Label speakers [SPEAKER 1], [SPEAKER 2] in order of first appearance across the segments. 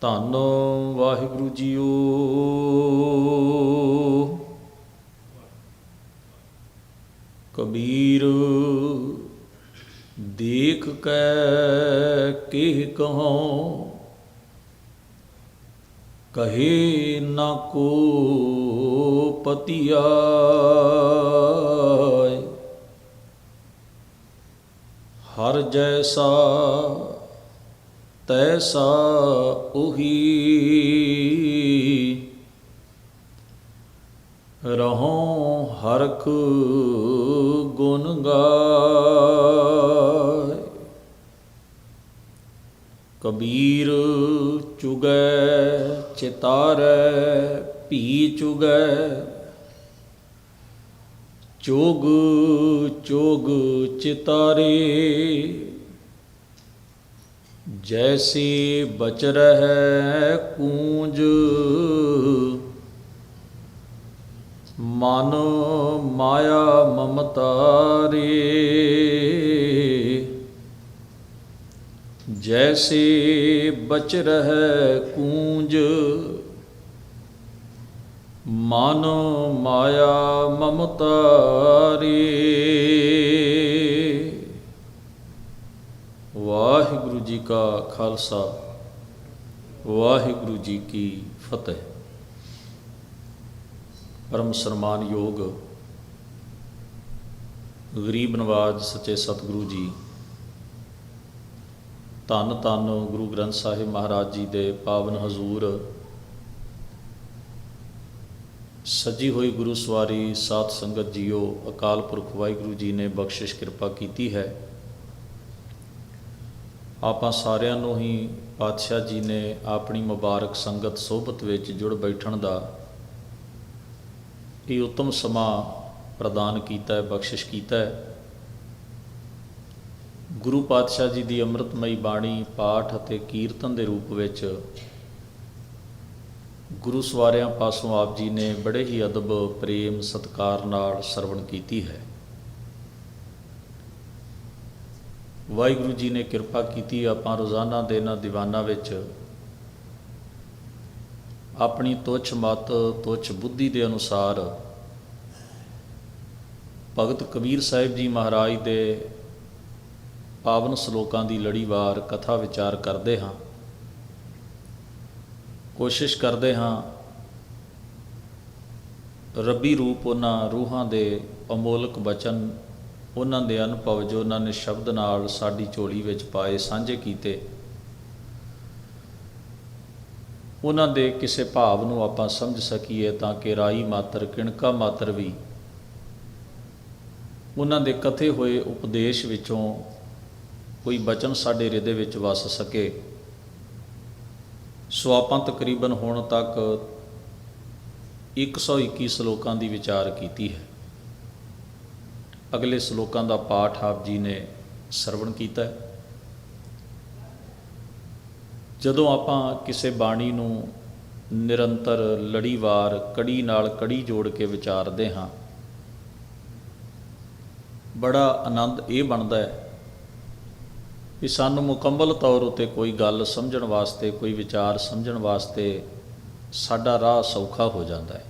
[SPEAKER 1] ਧੰਨ ਵਾਹਿਗੁਰੂ ਜੀਓ। ਕਬੀਰ ਦੇਖ ਕੈ ਕਿਹ ਕਹਉ ਕਹੇ ਨਾ ਕੋ ਪਤਿਆਇ ਹਰ ਜੈਸਾ ਤੈਸਾ ਉਹੀ। ਰਹੋ ਹਰਖ ਗੁਣ ਗਾਏ ਕਬੀਰ ਚੁਗੈ ਚਿਤਾਰੈ ਭੀ ਚੁਗੈ। ਚੋਗ ਚੋਗ ਚਿਤਾਰੇ। ਜੈਸੀ ਬਚ ਰਹਿ ਕੂੰਜ। ਮਨ ਮਾਇਆ ਮਮਤਾਰੇ। ਜੈਸੀ ਬਚ ਰਹਿ ਕੂੰਜ। ਮਨ ਮਾਇਆ ਮਮਤਾਰੇ। ਜੀ ਕਾ ਖਾਲਸਾ, ਵਾਹਿਗੁਰੂ ਜੀ ਕੀ ਫਤਿਹ। ਪਰਮ ਸਨਮਾਨ ਯੋਗ ਗਰੀਬ ਨਵਾਜ ਸੱਚੇ ਸਤਿਗੁਰੂ ਜੀ, ਧੰਨ ਧੰਨ ਗੁਰੂ ਗ੍ਰੰਥ ਸਾਹਿਬ ਮਹਾਰਾਜ ਜੀ ਦੇ ਪਾਵਨ ਹਜ਼ੂਰ, ਸੱਜੀ ਹੋਈ ਗੁਰੂ ਸਵਾਰੀ ਸਾਧ ਸੰਗਤ ਜੀਓ ਅਕਾਲ ਪੁਰਖ ਵਾਹਿਗੁਰੂ ਜੀ ਨੇ ਬਖਸ਼ਿਸ਼ ਕਿਰਪਾ ਕੀਤੀ ਹੈ। ਆਪਾਂ ਸਾਰਿਆਂ ਨੂੰ ਹੀ ਪਾਤਸ਼ਾਹ ਜੀ ਨੇ ਆਪਣੀ ਮੁਬਾਰਕ ਸੰਗਤ ਸੋਭਤ ਵਿੱਚ ਜੁੜ ਬੈਠਣ ਦਾ ਇਹ ਉਤਮ ਸਮਾਂ ਪ੍ਰਦਾਨ ਕੀਤਾ ਹੈ, ਬਖਸ਼ਿਸ਼ ਕੀਤਾ ਹੈ। ਗੁਰੂ ਪਾਤਸ਼ਾਹ ਜੀ ਦੀ ਅੰਮ੍ਰਿਤਮਈ ਬਾਣੀ, ਪਾਠ ਅਤੇ ਕੀਰਤਨ ਦੇ ਰੂਪ ਵਿੱਚ ਗੁਰੂ ਸਵਾਰਿਆਂ ਪਾਸੋਂ ਆਪ ਜੀ ਨੇ ਬੜੇ ਹੀ ਅਦਬ, ਪ੍ਰੇਮ, ਸਤਕਾਰ ਨਾਲ ਸਰਵਣ ਕੀਤੀ ਹੈ। ਵਾਹਿਗੁਰੂ ਜੀ ਨੇ ਕਿਰਪਾ ਕੀਤੀ ਆਪਾਂ ਰੋਜ਼ਾਨਾ ਦੇ ਇਹਨਾਂ ਦੀਵਾਨਾਂ ਵਿੱਚ ਆਪਣੀ ਤੁੱਛ ਮਤ, ਤੁੱਛ ਬੁੱਧੀ ਦੇ ਅਨੁਸਾਰ ਭਗਤ ਕਬੀਰ ਸਾਹਿਬ ਜੀ ਮਹਾਰਾਜ ਦੇ ਪਾਵਨ ਸ਼ਲੋਕਾਂ ਦੀ ਲੜੀਵਾਰ ਕਥਾ ਵਿਚਾਰ ਕਰਦੇ ਹਾਂ। ਕੋਸ਼ਿਸ਼ ਕਰਦੇ ਹਾਂ ਰੱਬੀ ਰੂਪ ਉਹਨਾਂ ਰੂਹਾਂ ਦੇ ਅਮੋਲਕ ਬਚਨ ਉਹਨਾਂ ਦੇ ਅਨੁਭਵ ਜੋ ਉਹਨਾਂ ਨੇ ਸ਼ਬਦ ਨਾਲ ਸਾਡੀ ਝੋਲੀ ਵਿੱਚ ਪਾਏ, ਸਾਂਝੇ ਕੀਤੇ, ਉਹਨਾਂ ਦੇ ਕਿਸੇ ਭਾਵ ਨੂੰ ਆਪਾਂ ਸਮਝ ਸਕੀਏ ਤਾਂ ਕਿ ਰਾਈ ਮਾਤਰ, ਕਿਣਕਾ ਮਾਤਰ ਵੀ ਉਹਨਾਂ ਦੇ ਕਥੇ ਹੋਏ ਉਪਦੇਸ਼ ਵਿੱਚੋਂ ਕੋਈ ਬਚਨ ਸਾਡੇ ਹਿਰਦੇ ਵਿੱਚ ਵਸ ਸਕੇ। ਸੋ ਆਪਾਂ ਤਕਰੀਬਨ ਹੁਣ ਤੱਕ 121 ਸ਼ਲੋਕਾਂ ਦੀ ਵਿਚਾਰ ਕੀਤੀ ਹੈ। ਅਗਲੇ ਸ਼ਲੋਕਾਂ ਦਾ ਪਾਠ ਆਪ ਜੀ ਨੇ ਸਰਵਣ ਕੀਤਾ ਹੈ। ਜਦੋਂ ਆਪਾਂ ਕਿਸੇ ਬਾਣੀ ਨੂੰ ਨਿਰੰਤਰ, ਲੜੀਵਾਰ, ਕੜੀ ਨਾਲ ਕੜੀ ਜੋੜ ਕੇ ਵਿਚਾਰਦੇ ਹਾਂ, ਬੜਾ ਆਨੰਦ ਇਹ ਬਣਦਾ ਹੈ ਕਿ ਸਾਨੂੰ ਮੁਕੰਮਲ ਤੌਰ ਉਤੇ ਕੋਈ ਗੱਲ ਸਮਝਣ ਵਾਸਤੇ, ਕੋਈ ਵਿਚਾਰ ਸਮਝਣ ਵਾਸਤੇ ਸਾਡਾ ਰਾਹ ਸੌਖਾ ਹੋ ਜਾਂਦਾ ਹੈ।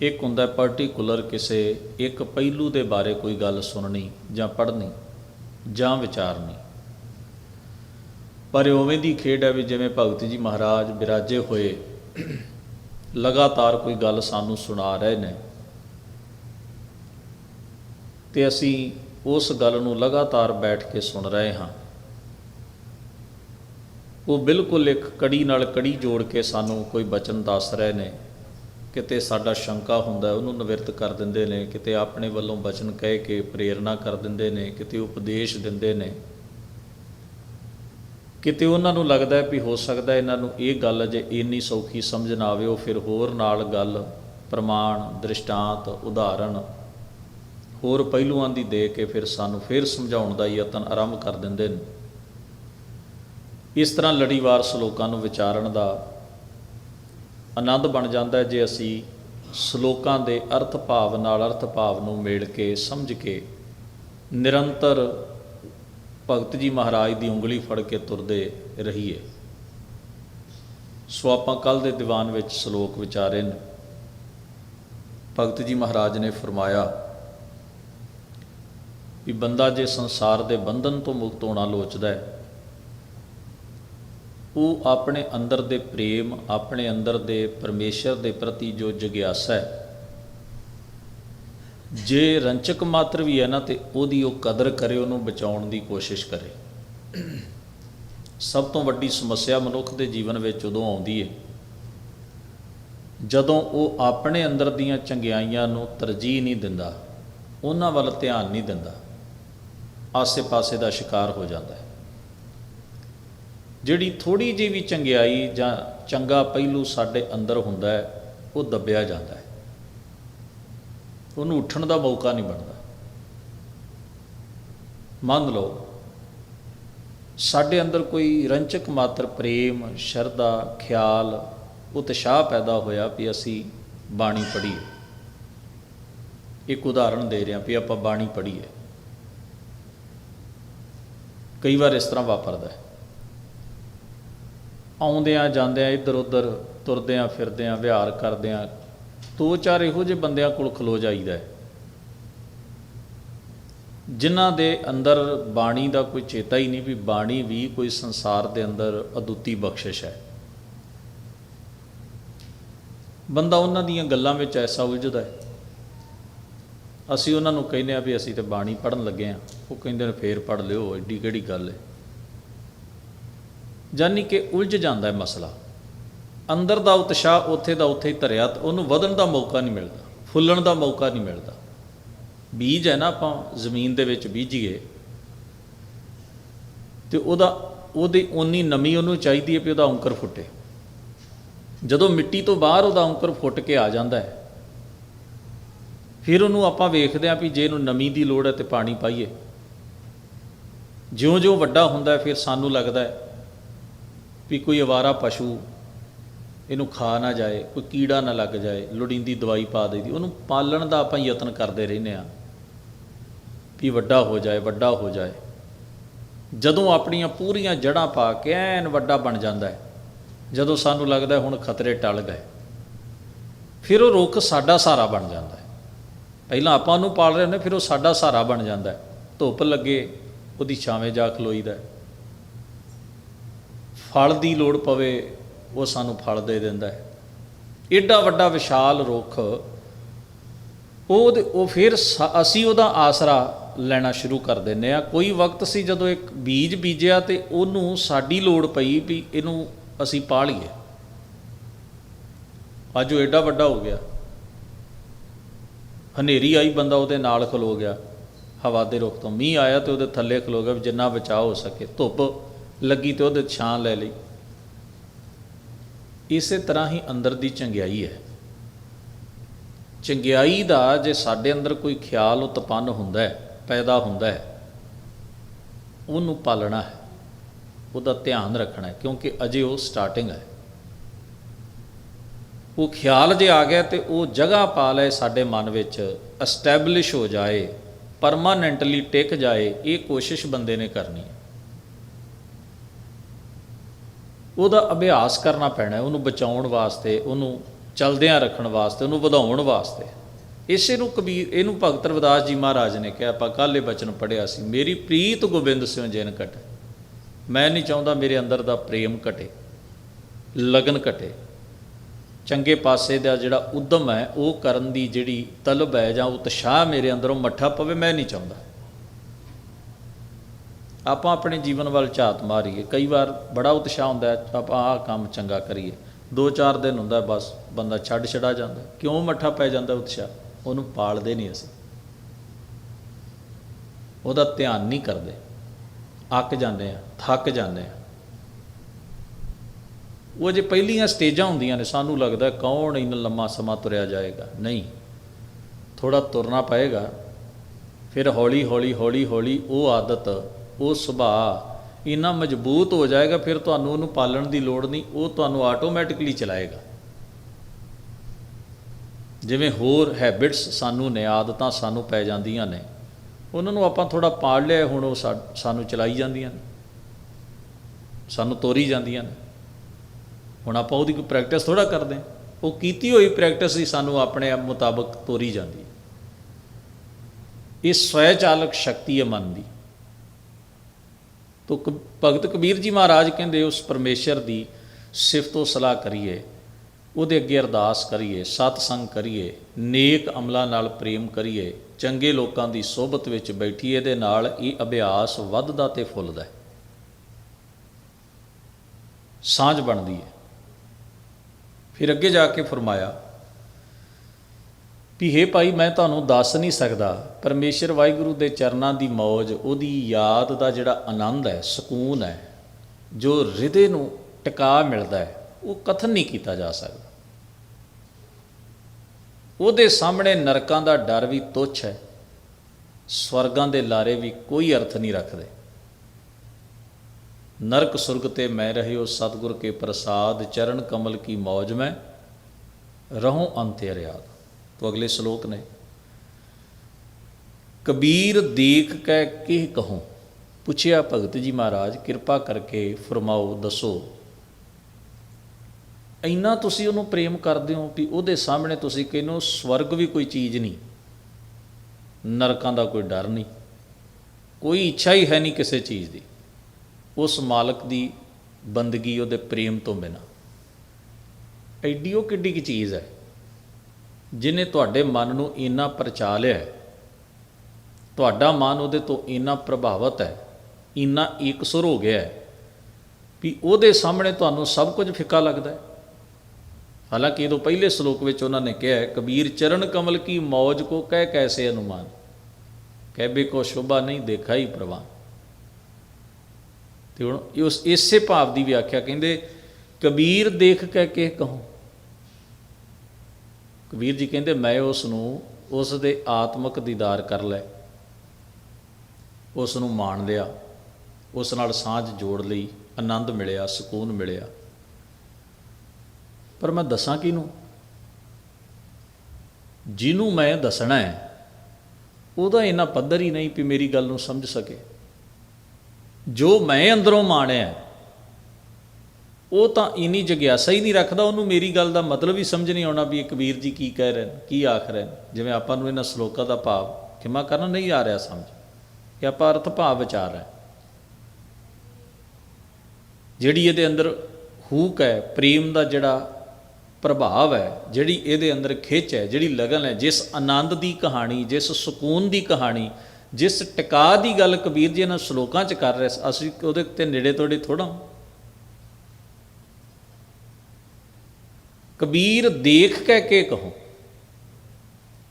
[SPEAKER 1] ਇੱਕ ਹੁੰਦਾ ਪਾਰਟਿਕੂਲਰ ਕਿਸੇ ਇੱਕ ਪਹਿਲੂ ਦੇ ਬਾਰੇ ਕੋਈ ਗੱਲ ਸੁਣਨੀ ਜਾਂ ਪੜ੍ਹਨੀ ਜਾਂ ਵਿਚਾਰਨੀ। ਪਰ ਉਵੇਂ ਦੀ ਖੇਡ ਹੈ ਵੀ ਜਿਵੇਂ ਭਗਤ ਜੀ ਮਹਾਰਾਜ ਬਿਰਾਜੇ ਹੋਏ, ਲਗਾਤਾਰ ਕੋਈ ਗੱਲ ਸਾਨੂੰ ਸੁਣਾ ਰਹੇ ਨੇ। ਤੇ ਅਸੀਂ ਉਸ ਗੱਲ ਨੂੰ ਲਗਾਤਾਰ ਬੈਠ ਕੇ ਸੁਣ ਰਹੇ ਹਾਂ। ਉਹ ਬਿਲਕੁਲ ਇੱਕ ਕੜੀ ਨਾਲ ਕੜੀ ਜੋੜ ਕੇ ਸਾਨੂੰ ਕੋਈ ਬਚਨ ਦੱਸ ਰਹੇ ਨੇ। ਕਿਤੇ ਸਾਡਾ ਸ਼ੰਕਾ ਹੁੰਦਾ ਉਹਨੂੰ ਨਿਵਰਤ ਕਰ ਦਿੰਦੇ ਨੇ, ਕਿਤੇ ਆਪਣੇ ਵੱਲੋਂ ਬਚਨ ਕਹਿ ਕੇ ਪ੍ਰੇਰਣਾ ਕਰ ਦਿੰਦੇ ਨੇ, ਕਿਤੇ ਉਪਦੇਸ਼ ਦਿੰਦੇ ਨੇ। ਕਿਤੇ ਉਹਨਾਂ ਨੂੰ ਲੱਗਦਾ ਵੀ ਹੋ ਸਕਦਾ ਇਹਨਾਂ ਨੂੰ ਇਹ ਗੱਲ ਜੇ ਇੰਨੀ ਸੌਖੀ ਸਮਝ ਨਾ ਆਵੇ, ਉਹ ਫਿਰ ਹੋਰ ਨਾਲ ਗੱਲ, ਪ੍ਰਮਾਣ, ਦ੍ਰਿਸ਼ਟਾਂਤ, ਉਦਾਹਰਣ, ਹੋਰ ਪਹਿਲੂਆਂ ਦੀ ਦੇ ਕੇ ਫਿਰ ਸਾਨੂੰ ਫਿਰ ਸਮਝਾਉਣ ਦਾ ਯਤਨ ਆਰੰਭ ਕਰ ਦਿੰਦੇ ਨੇ। ਇਸ ਤਰ੍ਹਾਂ ਲੜੀਵਾਰ ਸ਼ਲੋਕਾਂ ਨੂੰ ਵਿਚਾਰਨ ਦਾ ਆਨੰਦ ਬਣ ਜਾਂਦਾ ਹੈ ਜੇ ਅਸੀਂ ਸ਼ਲੋਕਾਂ ਦੇ ਅਰਥ ਭਾਵ ਨਾਲ ਅਰਥ ਭਾਵ ਨੂੰ ਮੇਲ ਕੇ ਸਮਝ ਕੇ ਨਿਰੰਤਰ ਭਗਤ ਜੀ ਮਹਾਰਾਜ ਦੀ ਉਂਗਲੀ ਫੜ ਕੇ ਤੁਰਦੇ ਰਹੀਏ। ਸੋ ਆਪਾਂ ਕੱਲ ਦੇ ਦੀਵਾਨ ਵਿੱਚ ਸ਼ਲੋਕ ਵਿਚਾਰੇ ਨੇ ਭਗਤ ਜੀ ਮਹਾਰਾਜ ਨੇ ਫਰਮਾਇਆ ਵੀ ਬੰਦਾ ਜੇ ਸੰਸਾਰ ਦੇ ਬੰਧਨ ਤੋਂ ਮੁਕਤ ਹੋਣਾ ਲੋਚਦਾ ਹੈ ਉਹ ਆਪਣੇ ਅੰਦਰ ਦੇ ਪ੍ਰੇਮ, ਆਪਣੇ ਅੰਦਰ ਦੇ ਪਰਮੇਸ਼ਰ ਦੇ ਪ੍ਰਤੀ ਜੋ ਜਗਿਆਸਾ ਹੈ, ਜੇ ਰੰਚਕ ਮਾਤਰ ਵੀ ਹੈ ਨਾ, ਤੇ ਉਹਦੀ ਉਹ ਕਦਰ ਕਰੇ, ਉਹਨੂੰ ਬਚਾਉਣ ਦੀ ਕੋਸ਼ਿਸ਼ ਕਰੇ। ਸਭ ਤੋਂ ਵੱਡੀ ਸਮੱਸਿਆ ਮਨੁੱਖ ਦੇ ਜੀਵਨ ਵਿੱਚ ਉਦੋਂ ਆਉਂਦੀ ਹੈ, ਜਦੋਂ ਉਹ ਆਪਣੇ ਅੰਦਰ ਦੀਆਂ ਚੰਗਿਆਈਆਂ ਨੂੰ ਤਰਜੀਹ ਨਹੀਂ ਦਿੰਦਾ, ਉਹਨਾਂ ਵੱਲ ਧਿਆਨ ਨਹੀਂ ਦਿੰਦਾ, ਆਸੇ-ਪਾਸੇ ਦਾ ਸ਼ਿਕਾਰ ਹੋ ਜਾਂਦਾ ਹੈ। ਜਿਹੜੀ ਥੋੜੀ ਜਿਹੀ ਵੀ ਚੰਗਿਆਈ ਜਾਂ ਚੰਗਾ ਪਹਿਲੂ ਸਾਡੇ ਅੰਦਰ ਹੁੰਦਾ ਹੈ, ਉਹ ਦੱਬਿਆ ਜਾਂਦਾ ਹੈ। ਉਹਨੂੰ ਉੱਠਣ ਦਾ ਮੌਕਾ ਨਹੀਂ ਬਣਦਾ। ਮੰਨ ਲਓ, ਸਾਡੇ ਅੰਦਰ ਕੋਈ ਰੰਚਕ ਮਾਤਰ ਪ੍ਰੇਮ, ਸ਼ਰਧਾ, ਖਿਆਲ, ਉਤਸ਼ਾਹ ਪੈਦਾ ਹੋਇਆ ਵੀ ਅਸੀਂ ਬਾਣੀ ਪੜ੍ਹੀਏ। ਇੱਕ ਉਦਾਹਰਣ ਦੇ ਰਿਹਾ ਵੀ ਆਪਾਂ ਬਾਣੀ ਪੜ੍ਹੀਏ। ਕਈ ਵਾਰ ਇਸ ਤਰ੍ਹਾਂ ਵਾਪਰਦਾ ਹੈ। ਆਉਂਦਿਆਂ ਜਾਂਦਿਆਂ ਇੱਧਰ ਉੱਧਰ ਤੁਰਦਿਆਂ ਫਿਰਦਿਆਂ ਵਿਹਾਰ ਕਰਦਿਆਂ, ਦੋ ਚਾਰ ਇਹੋ ਜਿਹੇ ਬੰਦਿਆਂ ਕੋਲ ਖਲੋ ਜਾਈਦਾ ਜਿਨ੍ਹਾਂ ਦੇ ਅੰਦਰ ਬਾਣੀ ਦਾ ਕੋਈ ਚੇਤਾ ਹੀ ਨਹੀਂ ਵੀ ਬਾਣੀ ਵੀ ਕੋਈ ਸੰਸਾਰ ਦੇ ਅੰਦਰ ਅਦੁੱਤੀ ਬਖਸ਼ਿਸ਼ ਹੈ। ਬੰਦਾ ਉਹਨਾਂ ਦੀਆਂ ਗੱਲਾਂ ਵਿੱਚ ਐਸਾ ਉਲਝਦਾ ਹੈ। ਅਸੀਂ ਉਹਨਾਂ ਨੂੰ ਕਹਿੰਦੇ ਆ ਵੀ ਅਸੀਂ ਤੇ ਬਾਣੀ ਪੜਨ ਲੱਗੇ ਆ ਉਹ ਕਹਿੰਦੇ ਨੇ ਫੇਰ ਪੜ ਲਿਓ, ਐਡੀ ਕਿਹੜੀ ਗੱਲ ਹੈ। ਜਾਨੀ ਕਿ ਉਲਝ ਜਾਂਦਾ ਹੈ ਮਸਲਾ। ਅੰਦਰ ਦਾ ਉਤਸ਼ਾਹ ਉੱਥੇ ਦਾ ਉੱਥੇ ਹੀ ਧਰਿਆ ਤੇ ਉਹਨੂੰ ਵਧਣ ਦਾ ਮੌਕਾ ਨਹੀਂ ਮਿਲਦਾ, ਫੁੱਲਣ ਦਾ ਮੌਕਾ ਨਹੀਂ ਮਿਲਦਾ। ਬੀਜ ਹੈ ਨਾ ਆਪਾਂ ਜ਼ਮੀਨ ਦੇ ਵਿੱਚ ਬੀਜੀਏ, ਤੇ ਉਹਦਾ ਉਹਦੀ ਓਨੀ ਨਮੀ ਉਹਨੂੰ ਚਾਹੀਦੀ ਹੈ ਵੀ ਉਹਦਾ ਅੰਕਰ ਫੁੱਟੇ। ਜਦੋਂ ਮਿੱਟੀ ਤੋਂ ਬਾਹਰ ਉਹਦਾ ਅੰਕਰ ਫੁੱਟ ਕੇ ਆ ਜਾਂਦਾ ਹੈ, ਫਿਰ ਉਹਨੂੰ ਆਪਾਂ ਵੇਖਦੇ ਆਂ ਵੀ ਜੇ ਇਹਨੂੰ ਨਮੀ ਦੀ ਲੋੜ ਹੈ ਤੇ ਪਾਣੀ ਪਾਈਏ। ਜਿਉਂ-ਜਿਉਂ ਵੱਡਾ ਹੁੰਦਾ ਫਿਰ ਸਾਨੂੰ ਲੱਗਦਾ ਹੈ ਵੀ ਕੋਈ ਅਵਾਰਾ ਪਸ਼ੂ ਇਹਨੂੰ ਖਾ ਨਾ ਜਾਏ, ਕੋਈ ਕੀੜਾ ਨਾ ਲੱਗ ਜਾਏ, ਲੋੜੀਂਦੀ ਦਵਾਈ ਪਾ ਦੇਈਦੀ, ਉਹਨੂੰ ਪਾਲਣ ਦਾ ਆਪਾਂ ਯਤਨ ਕਰਦੇ ਰਹਿੰਦੇ ਆ ਵੀ ਵੱਡਾ ਹੋ ਜਾਏ, ਵੱਡਾ ਹੋ ਜਾਏ। ਜਦੋਂ ਆਪਣੀਆਂ ਪੂਰੀਆਂ ਜੜਾਂ ਪਾ ਕੇ ਐਨ ਵੱਡਾ ਬਣ ਜਾਂਦਾ ਹੈ, ਜਦੋਂ ਸਾਨੂੰ ਲੱਗਦਾ ਹੁਣ ਖਤਰੇ ਟਲ ਗਏ, ਫਿਰ ਉਹ ਰੁੱਖ ਸਾਡਾ ਸਹਾਰਾ ਬਣ ਜਾਂਦਾ ਹੈ। ਪਹਿਲਾਂ ਆਪਾਂ ਉਹਨੂੰ ਪਾਲ ਰਹੇ ਹੁੰਦੇ, ਫਿਰ ਉਹ ਸਾਡਾ ਸਹਾਰਾ ਬਣ ਜਾਂਦਾ ਹੈ। ਧੁੱਪ ਲੱਗੇ, ਉਹਦੀ ਛਾਵੇਂ ਜਾ ਖਲੋਈਦਾ ਹੈ। ਫਲ ਦੀ ਲੋੜ ਪਵੇ, ਉਹ ਸਾਨੂੰ ਫਲ ਦੇ ਦਿੰਦਾ ਹੈ। ਏਡਾ ਵੱਡਾ ਵਿਸ਼ਾਲ ਰੁੱਖ ਉਹ ਉਹ ਫਿਰ ਅਸੀਂ ਉਹਦਾ ਆਸਰਾ ਲੈਣਾ ਸ਼ੁਰੂ ਕਰ ਦਿੰਨੇ ਆ ਕੋਈ ਵਕਤ ਸੀ ਜਦੋਂ ਇੱਕ ਬੀਜ ਬੀਜਿਆ ਤੇ ਉਹਨੂੰ ਸਾਡੀ ਲੋੜ ਪਈ ਵੀ ਇਹਨੂੰ ਅਸੀਂ ਪਾਲੀਏ। ਅੱਜ ਉਹ ਏਡਾ ਵੱਡਾ ਹੋ ਗਿਆ। ਹਨੇਰੀ ਆਈ, ਬੰਦਾ ਉਹਦੇ ਨਾਲ ਖਲੋ ਗਿਆ। ਹਵਾ ਦੇ ਰੁੱਖ ਤੋਂ ਮੀਂਹ ਆਇਆ ਤੇ ਉਹਦੇ ਥੱਲੇ ਖਲੋ ਗਿਆ ਜਿੰਨਾ ਬਚਾਅ ਹੋ ਸਕੇ। ਧੁੱਪ ਲੱਗੀ ਤੇ ਉਹਦੇ ਛਾਂ ਲੈ ਲਈ। ਇਸੇ ਤਰ੍ਹਾਂ ਹੀ ਅੰਦਰ ਦੀ ਚੰਗਿਆਈ ਹੈ। ਚੰਗਿਆਈ ਦਾ ਜੇ ਸਾਡੇ ਅੰਦਰ ਕੋਈ ਖਿਆਲ ਉਤਪੰਨ ਹੁੰਦਾ ਹੈ, ਪੈਦਾ ਹੁੰਦਾ ਹੈ, ਉਹਨੂੰ ਪਾਲਣਾ ਹੈ। ਉਹਦਾ ਧਿਆਨ ਰੱਖਣਾ ਹੈ, ਕਿਉਂਕਿ ਅਜੇ ਉਹ ਸਟਾਰਟਿੰਗ ਹੈ। ਉਹ ਖਿਆਲ ਜੇ ਆ ਗਿਆ ਤੇ ਉਹ ਜਗ੍ਹਾ ਪਾ ਲਏ ਸਾਡੇ ਮਨ ਵਿੱਚ ਐਸਟੈਬਲਿਸ਼ ਹੋ ਜਾਏ ਪਰਮਾਨੈਂਟਲੀ ਟਿਕ ਜਾਏ, ਇਹ ਕੋਸ਼ਿਸ਼ ਬੰਦੇ ਨੇ ਕਰਨੀ ਹੈ। ਉਹਦਾ ਅਭਿਆਸ ਕਰਨਾ ਪੈਣਾ, ਉਹਨੂੰ ਬਚਾਉਣ ਵਾਸਤੇ, ਉਹਨੂੰ ਚਲਦਿਆਂ ਰੱਖਣ ਵਾਸਤੇ, ਉਹਨੂੰ ਵਧਾਉਣ ਵਾਸਤੇ। ਇਸੇ ਨੂੰ ਕਬੀਰ, ਇਹਨੂੰ ਭਗਤ ਰਵਿਦਾਸ ਜੀ ਮਹਾਰਾਜ ਨੇ ਕਿਹਾ, ਆਪਾਂ ਕੱਲ੍ਹ ਇਹ ਬਚਨ ਪੜਿਆ ਸੀ, ਮੇਰੀ ਪ੍ਰੀਤ ਗੋਬਿੰਦ ਸਿੰਘ ਜੈਨ ਘਟ ਮੈਂ ਨਹੀਂ ਚਾਹੁੰਦਾ ਮੇਰੇ ਅੰਦਰ ਦਾ ਪ੍ਰੇਮ ਘਟੇ, ਲਗਨ ਘਟੇ। ਚੰਗੇ ਪਾਸੇ ਦਾ ਜਿਹੜਾ ਉਦਮ ਹੈ, ਉਹ ਕਰਨ ਦੀ ਜਿਹੜੀ ਤਲਬ ਹੈ ਜਾਂ ਉਤਸ਼ਾਹ ਮੇਰੇ ਅੰਦਰੋਂ ਮੱਠਾ ਪਵੇ, ਮੈਂ ਨਹੀਂ ਚਾਹੁੰਦਾ। ਆਪਾਂ ਆਪਣੇ ਜੀਵਨ ਵੱਲ ਝਾਤ ਮਾਰੀਏ। ਕਈ ਵਾਰ ਬੜਾ ਉਤਸ਼ਾਹ ਹੁੰਦਾ ਹੈ, ਆਪਾਂ ਆਹ ਕੰਮ ਚੰਗਾ ਕਰੀਏ। ਦੋ ਚਾਰ ਦਿਨ ਹੁੰਦਾ, ਬਸ ਬੰਦਾ ਛੱਡ ਛੜਾ ਜਾਂਦਾ। ਕਿਉਂ ਮੱਠਾ ਪੈ ਜਾਂਦਾ ਉਤਸ਼ਾਹ? ਉਹਨੂੰ ਪਾਲਦੇ ਨਹੀਂ ਅਸੀਂ। ਉਹਦਾ ਧਿਆਨ ਨਹੀਂ ਕਰਦੇ। ਅੱਕ ਜਾਂਦੇ ਆ ਥੱਕ ਜਾਂਦੇ ਆ ਉਹ ਜੇ ਪਹਿਲੀਆਂ ਸਟੇਜਾਂ ਹੁੰਦੀਆਂ ਨੇ, ਸਾਨੂੰ ਲੱਗਦਾ ਕੌਣ ਇੰਨਾ ਲੰਮਾ ਸਮਾਂ ਤੁਰਿਆ ਜਾਏਗਾ? ਨਹੀਂ। ਥੋੜਾ ਤੁਰਨਾ ਪਏਗਾ, ਫਿਰ ਹੌਲੀ ਹੌਲੀ ਹੌਲੀ ਹੌਲੀ ਉਹ ਆਦਤ ਉਹ ਸੁਭਾਅ ਇੰਨਾ ਮਜ਼ਬੂਤ ਹੋ ਜਾਏਗਾ, ਫਿਰ ਤੁਹਾਨੂੰ ਉਹਨੂੰ ਪਾਲਣ ਦੀ ਲੋੜ ਨਹੀਂ, ਉਹ ਤੁਹਾਨੂੰ ਆਟੋਮੈਟਿਕਲੀ ਚਲਾਏਗਾ। ਜਿਵੇਂ ਹੋਰ ਹੈਬਿਟਸ ਸਾਨੂੰ ਨੇ, ਆਦਤਾਂ ਸਾਨੂੰ ਪੈ ਜਾਂਦੀਆਂ ਨੇ, ਉਹਨਾਂ ਨੂੰ ਆਪਾਂ ਥੋੜਾ ਪਾਲ ਲਿਆ, ਹੁਣ ਉਹ ਸਾਨੂੰ ਚਲਾਈ ਜਾਂਦੀਆਂ ਨੇ, ਸਾਨੂੰ ਤੋਰੀ ਜਾਂਦੀਆਂ ਨੇ। ਹੁਣ ਆਪਾਂ ਉਹਦੀ ਕੋਈ ਪ੍ਰੈਕਟਿਸ ਥੋੜਾ ਕਰਦੇ ਹਾਂ। ਉਹ ਕੀਤੀ ਹੋਈ ਪ੍ਰੈਕਟਿਸ ਹੀ ਸਾਨੂੰ ਆਪਣੇ ਆਪ ਮੁਤਾਬਕ ਤੋਰੀ ਜਾਂਦੀ ਇਹ ਸਵੈਚਾਲਕ ਸ਼ਕਤੀ ਹੈ ਮਨ ਦੀ। ਤੋ ਕ- ਭਗਤ ਕਬੀਰ ਜੀ ਮਹਾਰਾਜ ਕਹਿੰਦੇ ਉਸ ਪਰਮੇਸ਼ਰ ਦੀ ਸਿਫਤੋ ਸਲਾਹ ਕਰੀਏ, ਉਹਦੇ ਅੱਗੇ ਅਰਦਾਸ ਕਰੀਏ ਸਤ ਸੰਗ ਕਰੀਏ, ਨੇਕ ਅਮਲਾਂ ਨਾਲ ਪ੍ਰੇਮ ਕਰੀਏ, ਚੰਗੇ ਲੋਕਾਂ ਦੀ ਸੋਭਤ ਵਿੱਚ ਬੈਠੀਏ ਦੇ ਨਾਲ ਇਹ ਅਭਿਆਸ ਵੱਧਦਾ ਤੇ ਫੁੱਲਦਾ ਹੈ। ਸਾਂਝ ਬਣਦੀ ਹੈ। ਫਿਰ ਅੱਗੇ ਜਾ ਕੇ ਫਰਮਾਇਆ ਵੀ ਹੇ ਭਾਈ, ਮੈਂ ਤੁਹਾਨੂੰ ਦੱਸ ਨਹੀਂ ਸਕਦਾ। ਪਰਮੇਸ਼ਰ ਵਾਹਿਗੁਰੂ ਦੇ ਚਰਨਾਂ ਦੀ ਮੌਜ, ਉਹਦੀ ਯਾਦ ਦਾ ਜਿਹੜਾ ਆਨੰਦ ਹੈ, ਸਕੂਨ ਹੈ, ਜੋ ਹਿਰਦੇ ਨੂੰ ਟਿਕਾ ਮਿਲਦਾ ਹੈ, ਉਹ ਕਥਨ ਨਹੀਂ ਕੀਤਾ ਜਾ ਸਕਦਾ। ਉਹਦੇ ਸਾਹਮਣੇ ਨਰਕਾਂ ਦਾ ਡਰ ਵੀ ਤੁੱਛ ਹੈ। ਸਵਰਗਾਂ ਦੇ ਲਾਰੇ ਵੀ ਕੋਈ ਅਰਥ ਨਹੀਂ ਰੱਖਦੇ। ਨਰਕ ਸੁਰਗ ਤੇ ਮੈਂ ਰਹਿਓ, ਸਤਿਗੁਰ ਕੇ ਪ੍ਰਸਾਦ, ਚਰਨ ਕਮਲ ਕੀ ਮੌਜ ਮੈਂ, ਰਹੂੰ ਅੰਤਿਆਰਿਆਦ ਤੋਂ ਅਗਲੇ ਸ਼ਲੋਕ ਨੇ। ਕਬੀਰ ਦੇਖ ਕੇ ਕਿਹ ਕਹੂੰ? ਪੁੱਛਿਆ ਭਗਤ ਜੀ ਮਹਾਰਾਜ, ਕਿਰਪਾ ਕਰਕੇ ਫਰਮਾਓ, ਦੱਸੋ। ਇੰਨਾ ਤੁਸੀਂ ਉਹਨੂੰ ਪ੍ਰੇਮ ਕਰਦੇ ਹੋ ਕਿ ਉਹਦੇ ਸਾਹਮਣੇ ਤੁਸੀਂ ਕਹਿੰਦੇ ਹੋ, ਸਵਰਗ ਵੀ ਕੋਈ ਚੀਜ਼ ਨਹੀਂ। ਨਰਕਾਂ ਦਾ ਕੋਈ ਡਰ ਨਹੀਂ। ਕੋਈ ਇੱਛਾ ਹੀ ਹੈ ਨਹੀਂ ਕਿਸੇ ਚੀਜ਼ ਦੀ। ਉਸ ਮਾਲਕ ਦੀ ਬੰਦਗੀ ਉਹਦੇ ਪ੍ਰੇਮ ਤੋਂ ਬਿਨਾ। ਐਡੀ ਉਹ ਕਿੱਡੀ ਕੀ ਚੀਜ਼ ਹੈ। ਜਿਨੇ ਤੁਹਾਡੇ ਮਨ ਨੂੰ ਇੰਨਾ ਪਰਚਾ ਲਿਆ ਤੁਹਾਡਾ ਮਨ ਉਹਦੇ ਤੋਂ ਇੰਨਾ ਪ੍ਰਭਾਵਿਤ ਹੈ, ਇੰਨਾ ਇਕਸੁਰ ਹੋ ਗਿਆ ਹੈ, ਵੀ ਉਹਦੇ ਸਾਹਮਣੇ ਤੁਹਾਨੂੰ ਸਭ ਕੁਝ ਫਿੱਕਾ ਲੱਗਦਾ ਹੈ। ਹਾਲਾਂਕਿ ਇਹ ਤੋਂ ਪਹਿਲੇ ਸ਼ਲੋਕ ਵਿੱਚ ਉਹਨਾਂ ਨੇ ਕਿਹਾ ਹੈ, ਕਬੀਰ ਚਰਨ ਕਮਲ ਕੀ ਮੌਜ ਕੋ ਕਹਿ ਕੈਸੇ ਅਨੁਮਾਨ। ਕਹਿਬੇ ਕੋ ਸ਼ੋਭਾ ਨਹੀਂ ਦੇਖਾ ਹੀ ਪ੍ਰਵਾਨ। ਤੇ ਹੁਣ ਉਸ ਇਸੇ ਭਾਵ ਦੀ ਵਿਆਖਿਆ ਕਹਿੰਦੇ, ਕਬੀਰ ਦੇਖ ਕੇ ਕਿਹ ਕਹੂੰ। ਕਬੀਰ ਜੀ ਕਹਿੰਦੇ, ਮੈਂ ਉਸ ਨੂੰ ਉਸ ਦੇ ਆਤਮਿਕ ਦੀਦਾਰ ਕਰ ਲੈ ਉਸ ਨੂੰ ਮਾਣ ਲਿਆ। ਉਸ ਨਾਲ ਸਾਂਝ ਜੋੜ ਲਈ ਆਨੰਦ ਮਿਲਿਆ, ਸਕੂਨ ਮਿਲਿਆ। ਪਰ ਮੈਂ ਦੱਸਾਂ ਕਿਹਨੂੰ? ਜਿਹਨੂੰ ਮੈਂ ਦੱਸਣਾ ਹੈ ਉਹਦਾ ਇੰਨਾ ਪੱਧਰ ਹੀ ਨਹੀਂ ਵੀ ਮੇਰੀ ਗੱਲ ਨੂੰ ਸਮਝ ਸਕੇ। ਜੋ ਮੈਂ ਅੰਦਰੋਂ ਮਾਣਿਆ ਉਹ ਤਾਂ ਇਨੀ ਜਗਿਆਸਾ ਹੀ ਨਹੀਂ ਰੱਖਦਾ, ਉਹਨੂੰ ਮੇਰੀ ਗੱਲ ਦਾ ਮਤਲਬ ਹੀ ਸਮਝ ਨਹੀਂ ਆਉਣਾ ਵੀ ਇਹ ਕਬੀਰ ਜੀ ਕੀ ਕਹਿ ਰਹੇ ਨੇ, ਕੀ ਆਖ ਰਹੇ ਨੇ। ਜਿਵੇਂ ਆਪਾਂ ਨੂੰ ਇਹਨਾਂ ਸ਼ਲੋਕਾਂ ਦਾ ਭਾਵ ਖਿਮਾ ਕਰਨਾ ਨਹੀਂ ਆ ਰਿਹਾ ਸਮਝ, ਕਿ ਆਪਾਂ ਅਰਥ ਭਾਵ ਵਿਚਾਰ ਰਹੇ ਜਿਹੜੀ ਇਹਦੇ ਅੰਦਰ ਹੂਕ ਹੈ, ਪ੍ਰੇਮ ਦਾ ਜਿਹੜਾ ਪ੍ਰਭਾਵ ਹੈ, ਜਿਹੜੀ ਇਹਦੇ ਅੰਦਰ ਖਿੱਚ ਹੈ, ਜਿਹੜੀ ਲਗਨ ਹੈ, ਜਿਸ ਆਨੰਦ ਦੀ ਕਹਾਣੀ, ਜਿਸ ਸਕੂਨ ਦੀ ਕਹਾਣੀ, ਜਿਸ ਟਿਕਾ ਦੀ ਗੱਲ ਕਬੀਰ ਜੀ ਇਹਨਾਂ ਸ਼ਲੋਕਾਂ 'ਚ ਕਰ ਰਿਹਾ ਅਸੀਂ ਉਹਦੇ ਤੇ ਨੇੜੇ ਤੋੜੇ ਥੋੜਾ ਕਬੀਰ ਦੇਖ ਕਹਿ ਕੇ ਕਹੋ।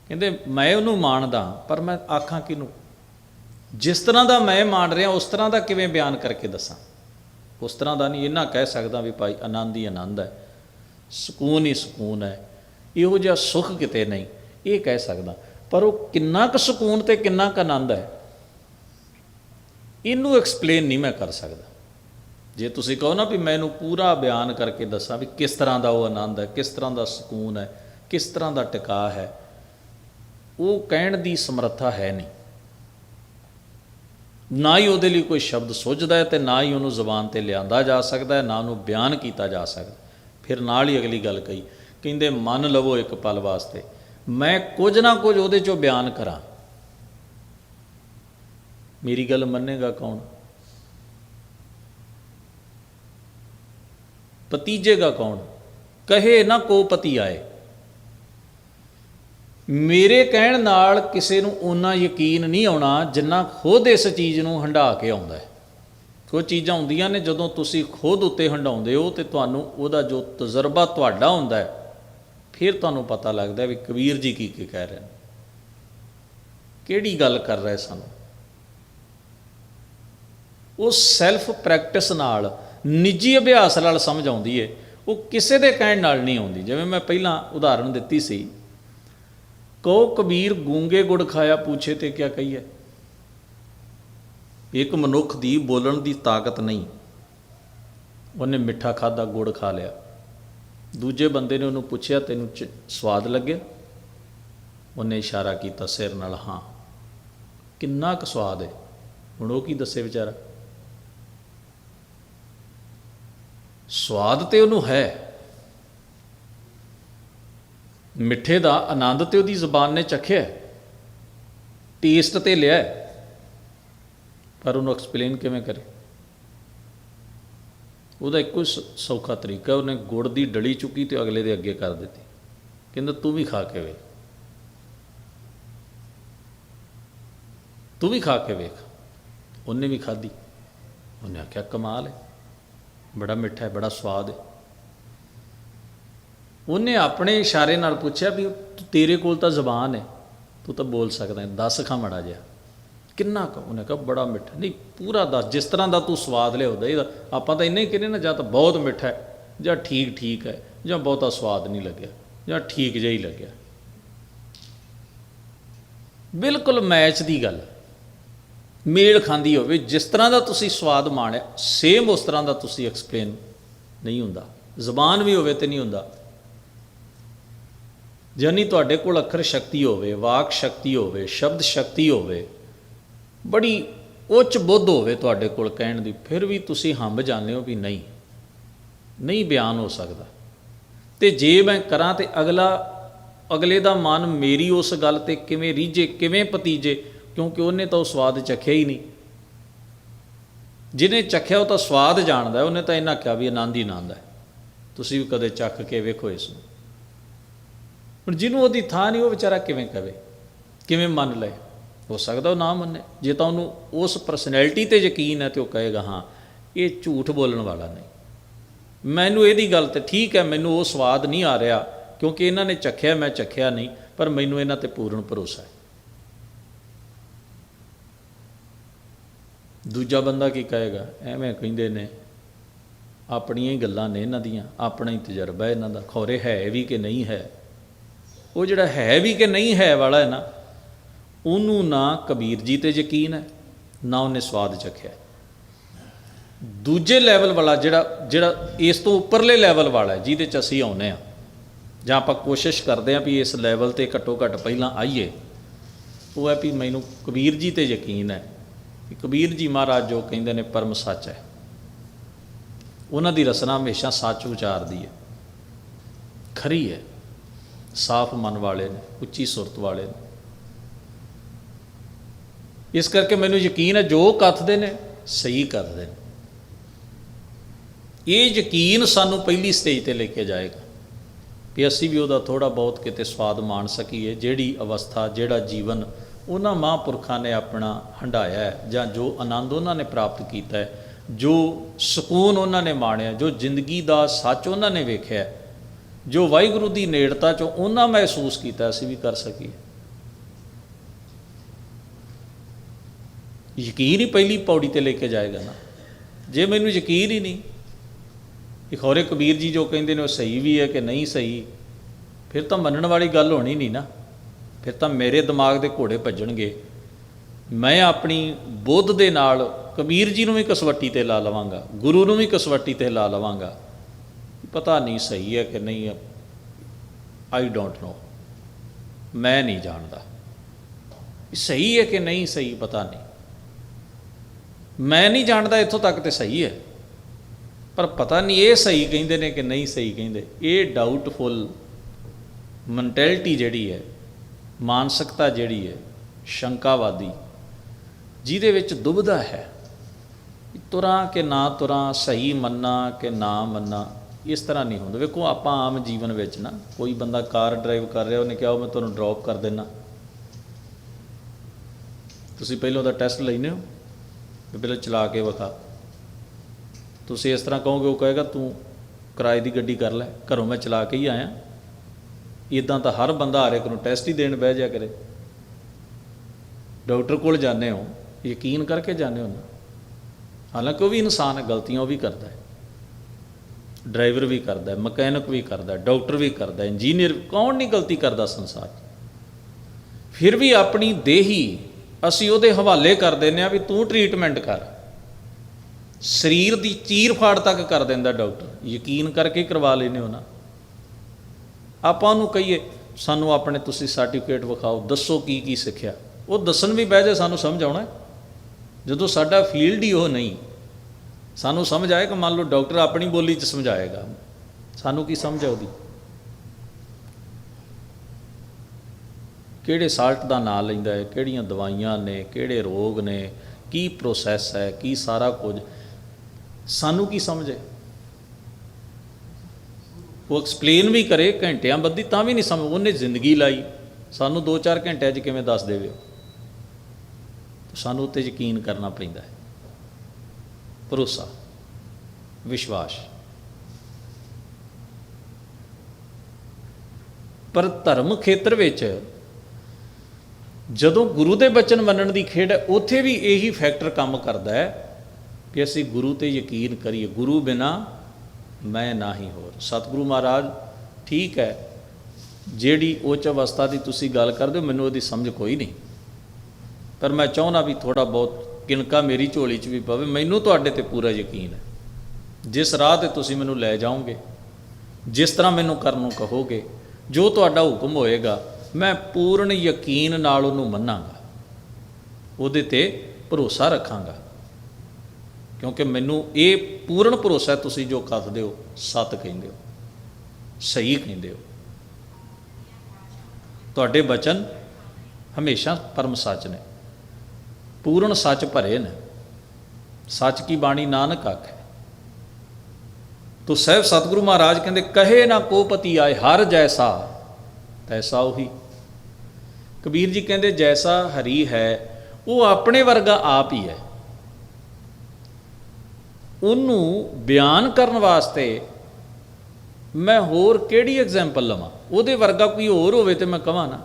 [SPEAKER 1] ਕਹਿੰਦੇ, ਮੈਂ ਉਹਨੂੰ ਮਾਣਦਾ, ਪਰ ਮੈਂ ਆਖਾਂ ਕਿਹਨੂੰ? ਜਿਸ ਤਰ੍ਹਾਂ ਦਾ ਮੈਂ ਮਾਣ ਰਿਹਾ, ਉਸ ਤਰ੍ਹਾਂ ਦਾ ਕਿਵੇਂ ਬਿਆਨ ਕਰਕੇ ਦੱਸਾਂ? ਉਸ ਤਰ੍ਹਾਂ ਦਾ ਨਹੀਂ ਇਹਨਾਂ ਕਹਿ ਸਕਦਾ ਵੀ ਭਾਈ ਆਨੰਦ ਹੀ ਆਨੰਦ ਹੈ। ਸਕੂਨ ਹੀ ਸਕੂਨ ਹੈ। ਇਹੋ ਜਿਹਾ ਸੁੱਖ ਕਿਤੇ ਨਹੀਂ, ਇਹ ਕਹਿ ਸਕਦਾ। ਪਰ ਉਹ ਕਿੰਨਾ ਕੁ ਸਕੂਨ ਤੇ ਕਿੰਨਾ ਕੁ ਆਨੰਦ ਹੈ, ਇਹਨੂੰ ਐਕਸਪਲੇਨ ਨਹੀਂ ਮੈਂ ਕਰ ਸਕਦਾ। ਜੇ ਤੁਸੀਂ ਕਹੋ ਨਾ ਵੀ ਮੈਨੂੰ ਪੂਰਾ ਬਿਆਨ ਕਰਕੇ ਦੱਸਾਂ ਵੀ ਕਿਸ ਤਰ੍ਹਾਂ ਦਾ ਉਹ ਆਨੰਦ ਹੈ, ਕਿਸ ਤਰ੍ਹਾਂ ਦਾ ਸਕੂਨ ਹੈ, ਕਿਸ ਤਰ੍ਹਾਂ ਦਾ ਟਿਕਾ ਹੈ, ਉਹ ਕਹਿਣ ਦੀ ਸਮਰੱਥਾ ਹੈ ਨਹੀਂ। ਨਾ ਹੀ ਉਹਦੇ ਲਈ ਕੋਈ ਸ਼ਬਦ ਸੁੱਝਦਾ ਹੈ ਤੇ ਨਾ ਹੀ ਉਹਨੂੰ ਜ਼ੁਬਾਨ ਤੇ ਲਿਆਂਦਾ ਜਾ ਸਕਦਾ ਹੈ, ਨਾ ਉਹਨੂੰ ਬਿਆਨ ਕੀਤਾ ਜਾ ਸਕਦਾ ਫਿਰ ਨਾਲ ਹੀ ਅਗਲੀ ਗੱਲ ਕਹੀ, ਕਹਿੰਦੇ, ਮੰਨ ਲਵੋ ਇੱਕ ਪਲ ਵਾਸਤੇ। ਮੈਂ ਕੁਝ ਨਾ ਕੁਝ ਉਹਦੇ ਚੋਂ ਬਿਆਨ ਕਰਾਂ। ਮੇਰੀ ਗੱਲ ਮੰਨੇਗਾ ਕੌਣ? ਪਤੀਜੇਗਾ ਕੌਣ? ਕਹੇ ਨਾ ਕੋ ਪਤੀ ਆਏ। ਮੇਰੇ ਕਹਿਣ ਨਾਲ ਕਿਸੇ ਨੂੰ ਓਨਾ ਯਕੀਨ ਨਹੀਂ ਆਉਣਾ ਜਿੰਨਾ ਖੁਦ ਇਸ ਚੀਜ਼ ਨੂੰ ਹੰਢਾ ਕੇ ਆਉਂਦਾ ਹੈ। ਕੋਈ ਚੀਜ਼ਾਂ ਹੁੰਦੀਆਂ ਨੇ ਜਦੋਂ ਤੁਸੀਂ ਖੁਦ ਉੱਤੇ ਹੰਡਾਉਂਦੇ ਹੋ ਤੇ ਤੁਹਾਨੂੰ ਉਹਦਾ ਜੋ ਤਜਰਬਾ ਤੁਹਾਡਾ ਹੁੰਦਾ ਹੈ, ਫਿਰ ਤੁਹਾਨੂੰ ਪਤਾ ਲੱਗਦਾ ਵੀ ਕਬੀਰ ਜੀ ਕੀ ਕੀ ਕਹਿ ਰਹੇ ਨੇ। ਕਿਹੜੀ ਗੱਲ ਕਰ ਰਹੇ ਸਾਨੂੰ? ਉਹ ਸੈਲਫ ਪ੍ਰੈਕਟਿਸ ਨਾਲ ਨਿੱਜੀ ਅਭਿਆਸ ਨਾਲ ਸਮਝ ਆਉਂਦੀ ਏ, ਉਹ ਕਿਸੇ ਦੇ ਕਹਿਣ ਨਾਲ ਨਹੀਂ ਆਉਂਦੀ। ਜਿਵੇਂ ਮੈਂ ਪਹਿਲਾਂ ਉਦਾਹਰਣ ਦਿੱਤੀ ਸੀ ਕੋ ਕਬੀਰ ਗੂੰਗੇ ਗੁੜ ਖਾਇਆ ਪੁੱਛੇ ਤੇ ਕਿਆ ਕਹੀਏ ਇੱਕ ਮਨੁੱਖ ਦੀ ਬੋਲਣ ਦੀ ਤਾਕਤ ਨਹੀਂ। ਉਹਨੇ ਮਿੱਠਾ ਖਾਦਾ ਗੁੜ ਖਾ ਲਿਆ। ਦੂਜੇ ਬੰਦੇ ਨੇ ਉਹਨੂੰ ਪੁੱਛਿਆ, ਤੈਨੂੰ ਚ- ਸਵਾਦ ਲੱਗਿਆ? ਉਹਨੇ ਇਸ਼ਾਰਾ ਕੀਤਾ ਸਿਰ ਨਾਲ, ਹਾਂ। ਕਿੰਨਾ ਕੁ ਸਵਾਦ ਹੈ ਹੁਣ ਉਹ ਕੀ ਦੱਸੇ ਵਿਚਾਰਾ? ਸਵਾਦ ਤੇ ਉਹਨੂੰ ਹੈ। ਮਿੱਠੇ ਦਾ ਆਨੰਦ ਤੇ ਉਹਦੀ ਜ਼ੁਬਾਨ ਨੇ ਚੱਖਿਆ ਟੇਸਟ ਤੇ ਲਿਆ ਪਰ ਉਹਨੂੰ ਐਕਸਪਲੇਨ ਕਿਵੇਂ ਕਰੇ? ਉਹਦਾ ਇੱਕੋ ਸ- ਸੌਖਾ ਤਰੀਕਾ ਉਹਨੇ ਗੁੜ ਦੀ ਡਲੀ ਚੁੱਕੀ ਤੇ ਅਗਲੇ ਦੇ ਅੱਗੇ ਕਰ ਦਿੱਤੀ। ਕਹਿੰਦਾ, ਤੂੰ ਵੀ ਖਾ ਕੇ ਵੇਖ। ਤੂੰ ਵੀ ਖਾ ਕੇ ਵੇਖ। ਉਹਨੇ ਵੀ ਖਾਧੀ। ਉਹਨੇ ਆਖਿਆ, ਕਮਾਲ ਹੈ। ਬੜਾ ਮਿੱਠਾ ਹੈ, ਬੜਾ ਸਵਾਦ ਹੈ। ਉਹਨੇ ਆਪਣੇ ਇਸ਼ਾਰੇ ਨਾਲ ਪੁੱਛਿਆ ਵੀ ਤੇਰੇ ਕੋਲ ਤਾਂ ਜ਼ਬਾਨ ਹੈ, ਤੂੰ ਤਾਂ ਬੋਲ ਸਕਦਾ ਹੈ, ਦੱਸ ਖਾ ਮੜਾ ਜਿਹਾ। ਕਿੰਨਾ ਕੁ, ਉਹਨੇ ਕਿਹਾ ਬੜਾ ਮਿੱਠਾ ਨਹੀਂ, ਪੂਰਾ ਦੱਸ, ਜਿਸ ਤਰ੍ਹਾਂ ਦਾ ਤੂੰ ਸਵਾਦ ਲਿਆਉਂਦਾ, ਇਹਦਾ ਆਪਾਂ ਤਾਂ ਇੰਨੇ ਹੀ ਕਹਿੰਦੇ ਨਾ, ਜਾਂ ਤਾਂ ਬਹੁਤ ਮਿੱਠਾ ਹੈ, ਜਾਂ ਠੀਕ ਠੀਕ ਹੈ, ਜਾਂ ਬਹੁਤਾ ਸਵਾਦ ਨਹੀਂ ਲੱਗਿਆ, ਜਾਂ ਠੀਕ ਜਿਹਾ ਹੀ ਲੱਗਿਆ। ਬਿਲਕੁਲ ਮੈਚ ਦੀ ਗੱਲ ਮੇਲ ਖਾਂਦੀ ਹੋਵੇ, ਜਿਸ ਤਰ੍ਹਾਂ ਦਾ ਤੁਸੀਂ ਸਵਾਦ ਮਾਣਿਆ ਸੇਮ ਉਸ ਤਰ੍ਹਾਂ ਦਾ ਤੁਸੀਂ ਐਕਸਪਲੇਨ ਨਹੀਂ ਹੁੰਦਾ। ਜ਼ਬਾਨ ਵੀ ਹੋਵੇ ਤੇ ਨਹੀਂ ਹੁੰਦਾ। ਜਾਨੀ ਤੁਹਾਡੇ ਕੋਲ ਅੱਖਰ ਸ਼ਕਤੀ ਹੋਵੇ, ਵਾਕ ਸ਼ਕਤੀ ਹੋਵੇ, ਸ਼ਬਦ ਸ਼ਕਤੀ ਹੋਵੇ, ਬੜੀ ਉੱਚ ਬੁੱਧ ਹੋਵੇ ਤੁਹਾਡੇ ਕੋਲ ਕਹਿਣ ਦੀ, ਫਿਰ ਵੀ ਤੁਸੀਂ ਹੰਬ ਜਾਂਦੇ ਹੋ ਵੀ ਨਹੀਂ ਨਹੀਂ ਬਿਆਨ ਹੋ ਸਕਦਾ। ਤੇ ਜੇ ਮੈਂ ਕਰਾਂ ਤੇ ਅਗਲਾ, ਅਗਲੇ ਦਾ ਮਨ ਮੇਰੀ ਉਸ ਗੱਲ ਤੇ ਕਿਵੇਂ ਰੀਝੇ, ਕਿਵੇਂ ਪਤੀਜੇ ਕਿਉਂਕਿ ਉਹਨੇ ਤਾਂ ਉਹ ਸਵਾਦ ਚਖਿਆ ਹੀ ਨਹੀਂ। ਜਿਹਨੇ ਚਖਿਆ ਉਹ ਤਾਂ ਸਵਾਦ ਜਾਣਦਾ ਉਹਨੇ ਤਾਂ ਇਹਨਾਂ ਕਿਹਾ ਵੀ ਆਨੰਦ ਹੀ ਆਨੰਦ ਹੈ। ਤੁਸੀਂ ਵੀ ਕਦੇ ਚੱਖ ਕੇ ਵੇਖੋ ਇਸ ਨੂੰ। ਹੁਣ ਜਿਹਨੂੰ ਉਹਦੀ ਥਾਂ ਨਹੀਂ, ਉਹ ਵਿਚਾਰਾ ਕਿਵੇਂ ਕਵੇ? ਕਿਵੇਂ ਮੰਨ ਲਏ? ਹੋ ਸਕਦਾ ਉਹ ਨਾ ਮੰਨੇ। ਜੇ ਤਾਂ ਉਹਨੂੰ ਉਸ ਪਰਸਨੈਲਿਟੀ ਤੇ ਯਕੀਨ ਹੈ ਤੇ ਉਹ ਕਹੇਗਾ, ਹਾਂ, ਇਹ ਝੂਠ ਬੋਲਣ ਵਾਲਾ ਨਹੀਂ। ਮੈਨੂੰ ਇਹਦੀ ਗੱਲ ਤੇ ਠੀਕ ਹੈ, ਮੈਨੂੰ ਉਹ ਸਵਾਦ ਨਹੀਂ ਆ ਰਿਹਾ, ਕਿਉਂਕਿ ਇਹਨਾਂ ਨੇ ਚੱਖਿਆ, ਮੈਂ ਚੱਖਿਆ ਨਹੀਂ, ਪਰ ਮੈਨੂੰ ਇਹਨਾਂ ਤੇ ਪੂਰਨ ਭਰੋਸਾ ਹੈ। ਦੂਜਾ ਬੰਦਾ ਕੀ ਕਹੇਗਾ? ਐਵੇਂ ਕਹਿੰਦੇ ਨੇ, ਆਪਣੀਆਂ ਹੀ ਗੱਲਾਂ ਨੇ ਇਹਨਾਂ ਦੀਆਂ, ਆਪਣਾ ਹੀ ਤਜਰਬਾ ਇਹਨਾਂ ਦਾ। ਖੌਰੇ ਹੈ ਵੀ ਕਿ ਨਹੀਂ ਹੈ? ਉਹ ਜਿਹੜਾ ਹੈ ਵੀ ਕਿ ਨਹੀਂ ਹੈ ਵਾਲਾ ਹੈ ਨਾ, ਉਹਨੂੰ ਨਾ ਕਬੀਰ ਜੀ ਤੇ ਯਕੀਨ ਹੈ, ਨਾ ਉਹਨੇ ਸਵਾਦ ਚੱਖਿਆ। ਦੂਜੇ ਲੈਵਲ ਵਾਲਾ ਜਿਹੜਾ ਜਿਹੜਾ ਇਸ ਤੋਂ ਉੱਪਰਲੇ ਲੈਵਲ ਵਾਲਾ ਜਿਹਦੇ ਚ ਅਸੀਂ ਆਉਨੇ ਆ ਜਾਂ ਆਪਾਂ ਕੋਸ਼ਿਸ਼ ਕਰਦੇ ਆ ਵੀ ਇਸ ਲੈਵਲ ਤੇ ਘੱਟੋ ਘੱਟ ਪਹਿਲਾਂ ਆਈਏ, ਉਹ ਹੈ ਵੀ ਮੈਨੂੰ ਕਬੀਰ ਜੀ ਤੇ ਯਕੀਨ ਹੈ ਕਿ ਕਬੀਰ ਜੀ ਮਹਾਰਾਜ ਜੋ ਕਹਿੰਦੇ ਨੇ ਪਰਮ ਸੱਚ ਹੈ। ਉਹਨਾਂ ਦੀ ਰਸਨਾ ਹਮੇਸ਼ਾ ਸੱਚ ਉਚਾਰਦੀ ਹੈ। ਖਰੀ ਹੈ। ਸਾਫ਼ ਮਨ ਵਾਲੇ ਨੇ, ਉੱਚੀ ਸੁਰਤ ਵਾਲੇ ਨੇ। ਇਸ ਕਰਕੇ ਮੈਨੂੰ ਯਕੀਨ ਹੈ ਜੋ ਕਥਦੇ ਨੇ, ਸਹੀ ਕਰਦੇ ਨੇ। ਇਹ ਯਕੀਨ ਸਾਨੂੰ ਪਹਿਲੀ ਸਟੇਜ ਤੇ ਲੈ ਕੇ ਜਾਏਗਾ ਕਿ ਅਸੀਂ ਵੀ ਉਹਦਾ ਥੋੜਾ ਬਹੁਤ ਕਿਤੇ ਸਵਾਦ ਮਾਣ ਸਕੀਏ, ਜਿਹੜੀ ਅਵਸਥਾ, ਜਿਹੜਾ ਜੀਵਨ ਉਹਨਾਂ ਮਹਾਂਪੁਰਖਾਂ ਨੇ ਆਪਣਾ ਹੰਡਾਇਆ ਜਾਂ ਜੋ ਆਨੰਦ ਉਹਨਾਂ ਨੇ ਪ੍ਰਾਪਤ ਕੀਤਾ ਹੈ, ਜੋ ਸਕੂਨ ਉਹਨਾਂ ਨੇ ਮਾਣਿਆ, ਜੋ ਜ਼ਿੰਦਗੀ ਦਾ ਸੱਚ ਉਹਨਾਂ ਨੇ ਵੇਖਿਆ ਜੋ ਵਾਹਿਗੁਰੂ ਦੀ ਨੇੜਤਾ ਚੋਂ ਉਹਨਾਂ ਮਹਿਸੂਸ ਕੀਤਾ ਅਸੀਂ ਵੀ ਕਰ ਸਕੀਏ। ਯਕੀਨ ਹੀ ਪਹਿਲੀ ਪੌੜੀ ਤੇ ਲੈ ਕੇ ਜਾਏਗਾ ਨਾ। ਜੇ ਮੈਨੂੰ ਯਕੀਨ ਹੀ ਨਹੀਂ ਕਿ ਖੌਰੇ ਕਬੀਰ ਜੀ ਜੋ ਕਹਿੰਦੇ ਨੇ ਉਹ ਸਹੀ ਵੀ ਹੈ ਕਿ ਨਹੀਂ ਸਹੀ, ਫਿਰ ਤਾਂ ਮੰਨਣ ਵਾਲੀ ਗੱਲ ਹੋਣੀ ਨਹੀਂ ਨਾ। ਫਿਰ ਤਾਂ ਮੇਰੇ ਦਿਮਾਗ ਦੇ ਘੋੜੇ ਭੱਜਣਗੇ। ਮੈਂ ਆਪਣੀ ਬੁੱਧ ਦੇ ਨਾਲ ਕਬੀਰ ਜੀ ਨੂੰ ਵੀ ਕਸਵੱਟੀ ਤੇ ਲਾ ਲਵਾਂਗਾ, ਗੁਰੂ ਨੂੰ ਵੀ ਕਸਵੱਟੀ ਤੇ ਲਾ ਲਵਾਂਗਾ। ਪਤਾ ਨਹੀਂ ਸਹੀ ਹੈ ਕਿ ਨਹੀਂ ਹੈ ਆਈ ਡੋਂਟ ਨੋ ਮੈਂ ਨਹੀਂ ਜਾਣਦਾ। ਸਹੀ ਹੈ ਕਿ ਨਹੀਂ ਸਹੀ ਪਤਾ ਨਹੀਂ। ਮੈਂ ਨਹੀਂ ਜਾਣਦਾ ਇੱਥੋਂ ਤੱਕ ਤੇ ਸਹੀ ਹੈ। ਪਰ ਪਤਾ ਨਹੀਂ ਇਹ ਸਹੀ ਕਹਿੰਦੇ ਨੇ ਕਿ ਨਹੀਂ ਸਹੀ ਕਹਿੰਦੇ। ਇਹ ਡਾਊਟਫੁਲ ਮੈਂਟੈਲਿਟੀ ਜਿਹੜੀ ਹੈ ਮਾਨਸਿਕਤਾ ਜਿਹੜੀ ਹੈ, ਸ਼ੰਕਾਵਾਦੀ, ਜਿਹਦੇ ਵਿੱਚ ਦੁਬਿਧਾ ਹੈ ਤੁਰਾਂ ਕਿ ਨਾ ਤੁਰਾਂ, ਸਹੀ ਮੰਨਾ ਕਿ ਨਾ ਮੰਨਾ, ਇਸ ਤਰ੍ਹਾਂ ਨਹੀਂ ਹੁੰਦਾ। ਵੇਖੋ, ਆਪਾਂ ਆਮ ਜੀਵਨ ਵਿੱਚ ਨਾ, ਕੋਈ ਬੰਦਾ ਕਾਰ ਡਰਾਈਵ ਕਰ ਰਿਹਾ, ਉਹਨੇ ਕਿਹਾ, ਉਹ ਮੈਂ ਤੁਹਾਨੂੰ ਡ੍ਰੌਪ ਕਰ ਦੇਣਾ ਤੁਸੀਂ ਪਹਿਲਾਂ ਦਾ ਟੈਸਟ ਲੈਨੇ ਹੋ, ਵੀ ਪਹਿਲਾਂ ਚਲਾ ਕੇ ਵਿਖਾ। ਤੁਸੀਂ ਇਸ ਤਰ੍ਹਾਂ ਕਹੋਗੇ, ਉਹ ਕਹੇਗਾ, ਤੂੰ ਕਿਰਾਏ ਦੀ ਗੱਡੀ ਕਰ ਲੈ, ਘਰੋਂ ਮੈਂ ਚਲਾ ਕੇ ਹੀ ਆਇਆ। ਇਦਾਂ ਤਾਂ ਹਰ ਬੰਦਾ ਹਰ ਇੱਕ ਨੂੰ ਟੈਸਟ ਹੀ ਦੇਣ ਬਹਿ ਜਾ ਕਰੇ। ਡਾਕਟਰ ਕੋਲ ਜਾਂਦੇ ਹੋ, ਯਕੀਨ ਕਰਕੇ ਜਾਂਦੇ ਹੋ ਨਾ। ਹਾਲਾਂਕਿ ਉਹ ਵੀ ਇਨਸਾਨ ਹੈ, ਗਲਤੀਆਂ ਉਹ ਵੀ ਕਰਦਾ ਹੈ। ਡਰਾਈਵਰ ਵੀ ਕਰਦਾ ਹੈ, ਮਕੈਨਿਕ ਵੀ ਕਰਦਾ ਹੈ, ਡਾਕਟਰ ਵੀ ਕਰਦਾ ਹੈ, ਇੰਜੀਨੀਅਰ ਕੌਣ ਨਹੀਂ ਗਲਤੀ ਕਰਦਾ ਸੰਸਾਰ 'ਚ। ਫਿਰ ਵੀ ਆਪਣੀ ਦੇਹੀ ਅਸੀਂ ਉਹਦੇ ਹਵਾਲੇ ਕਰ ਦਿੰਦੇ ਆ ਵੀ ਤੂੰ ਟ੍ਰੀਟਮੈਂਟ ਕਰ। ਸਰੀਰ ਦੀ ਚੀਰ ਫਾੜ ਤੱਕ ਕਰ ਦਿੰਦਾ ਡਾਕਟਰ। ਯਕੀਨ ਕਰਕੇ ਕਰਵਾ ਲੈਨੇ ਹੋ ਨਾ। ਆਪਾਂ ਉਹਨੂੰ ਕਹੀਏ, ਸਾਨੂੰ ਆਪਣੇ ਤੁਸੀਂ ਸਰਟੀਫਿਕੇਟ ਵਿਖਾਓ, ਦੱਸੋ ਕੀ ਕੀ ਸਿੱਖਿਆ। ਉਹ ਦੱਸਣ ਵੀ ਬਹਿ ਜਾ ਸਾਨੂੰ ਸਮਝ ਆਉਣਾ ਜਦੋਂ ਸਾਡਾ ਫੀਲਡ ਹੀ ਉਹ ਨਹੀਂ, ਸਾਨੂੰ ਸਮਝ ਆਏ ਕਿ ਮੰਨ ਲਓ ਡਾਕਟਰ ਆਪਣੀ ਬੋਲੀ 'ਚ ਸਮਝਾਏਗਾ। ਸਾਨੂੰ ਕੀ ਸਮਝ ਆਉਦੀ ਕਿਹੜੇ ਸਾਲਟ ਦਾ ਨਾਂ ਲੈਂਦਾ ਹੈ, ਕਿਹੜੀਆਂ ਦਵਾਈਆਂ ਨੇ, ਕਿਹੜੇ ਰੋਗ ਨੇ, ਕੀ ਪ੍ਰੋਸੈਸ ਹੈ, ਕੀ ਸਾਰਾ ਕੁਝ। ਸਾਨੂੰ ਕੀ ਸਮਝ ਹੈ? ਉਹ ਐਕਸਪਲੇਨ ਵੀ ਕਰੇ, ਘੰਟਿਆਂ ਬੱਧੀ ਤਾਂ ਵੀ ਨਹੀਂ ਸਮਝ, ਉਹਨੇ ਜ਼ਿੰਦਗੀ ਲਾਈ। ਸਾਨੂੰ 2-4 ਘੰਟਿਆਂ 'ਚ ਕਿਵੇਂ ਦੱਸ ਦੇਵੇ ਸਾਨੂੰ ਉੱਤੇ ਯਕੀਨ ਕਰਨਾ ਪੈਂਦਾ ਹੈ। ਭਰੋਸਾ, ਵਿਸ਼ਵਾਸ। ਪਰ ਧਰਮ ਖੇਤਰ ਵਿੱਚ ਜਦੋਂ ਗੁਰੂ ਦੇ ਬਚਨ ਮੰਨਣ ਦੀ ਖੇਡ ਹੈ, ਉੱਥੇ ਵੀ ਇਹੀ ਫੈਕਟਰ ਕੰਮ ਕਰਦਾ ਹੈ ਕਿ ਅਸੀਂ ਗੁਰੂ ਤੇ ਯਕੀਨ ਕਰੀਏ। ਗੁਰੂ ਬਿਨਾ ਮੈਂ ਨਹੀਂ ਹੋਰ। ਸਤਿਗੁਰੂ ਮਹਾਰਾਜ, ਠੀਕ ਹੈ, ਜਿਹੜੀ ਉੱਚ ਅਵਸਥਾ ਦੀ ਤੁਸੀਂ ਗੱਲ ਕਰਦੇ ਹੋ, ਮੈਨੂੰ ਉਹਦੀ ਸਮਝ ਕੋਈ ਨਹੀਂ। ਪਰ ਮੈਂ ਚਾਹੁੰਦਾ ਵੀ ਥੋੜਾ ਬਹੁਤ ਕਿਣਕਾ ਮੇਰੀ ਝੋਲੀ 'ਚ ਵੀ ਪਵੇ। ਮੈਨੂੰ ਤੁਹਾਡੇ ਤੇ ਪੂਰਾ ਯਕੀਨ ਹੈ। ਜਿਸ ਰਾਹ ਤੇ ਤੁਸੀਂ ਮੈਨੂੰ ਲੈ ਜਾਓਗੇ, ਜਿਸ ਤਰ੍ਹਾਂ ਮੈਨੂੰ ਕਰਨ ਨੂੰ ਕਹੋਗੇ, ਜੋ ਤੁਹਾਡਾ ਹੁਕਮ ਹੋਏਗਾ, ਮੈਂ ਪੂਰਨ ਯਕੀਨ ਨਾਲ ਉਹਨੂੰ ਮੰਨਾਂਗਾ। ਉਹਦੇ ਤੇ ਭਰੋਸਾ ਰੱਖਾਂਗਾ। ਕਿਉਂਕਿ ਮੈਨੂੰ ਇਹ ਪੂਰਨ ਭਰੋਸਾ ਤੁਸੀਂ ਜੋ ਕਰਦੇ ਹੋ, ਸੱਤ ਕਹਿੰਦੇ ਹੋ, ਸਹੀ ਕਹਿੰਦੇ ਹੋ। ਤੁਹਾਡੇ ਬਚਨ ਹਮੇਸ਼ਾ ਪਰਮ ਸੱਚ ਨੇ। ਪੂਰਨ ਸੱਚ ਭਰੇ ਨੇ। ਸੱਚ ਕੀ ਬਾਣੀ ਨਾਨਕ ਆਖੇ? ਤੋ ਸਹਿਬ ਸਤਿਗੁਰੂ ਮਹਾਰਾਜ ਕਹਿੰਦੇ, ਕਹੇ ਨਾ ਕੋਪਤੀ ਆਏ, ਹਰ ਜੈਸਾ, ਤੈਸਾ ਉਹੀ। ਕਬੀਰ ਜੀ ਕਹਿੰਦੇ, ਜੈਸਾ ਹਰੀ ਹੈ, ਉਹ ਆਪਣੇ ਵਰਗਾ ਆਪ ਹੀ ਹੈ। ਉਹਨੂੰ ਬਿਆਨ ਕਰਨ ਵਾਸਤੇ ਮੈਂ ਹੋਰ ਕਿਹੜੀ ਐਗਜ਼ਾਮਪਲ ਲਵਾਂ? ਉਹਦੇ ਵਰਗਾ ਕੋਈ ਹੋਰ ਹੋਵੇ ਤੇ ਮੈਂ ਕਹਾਂ ਨਾ।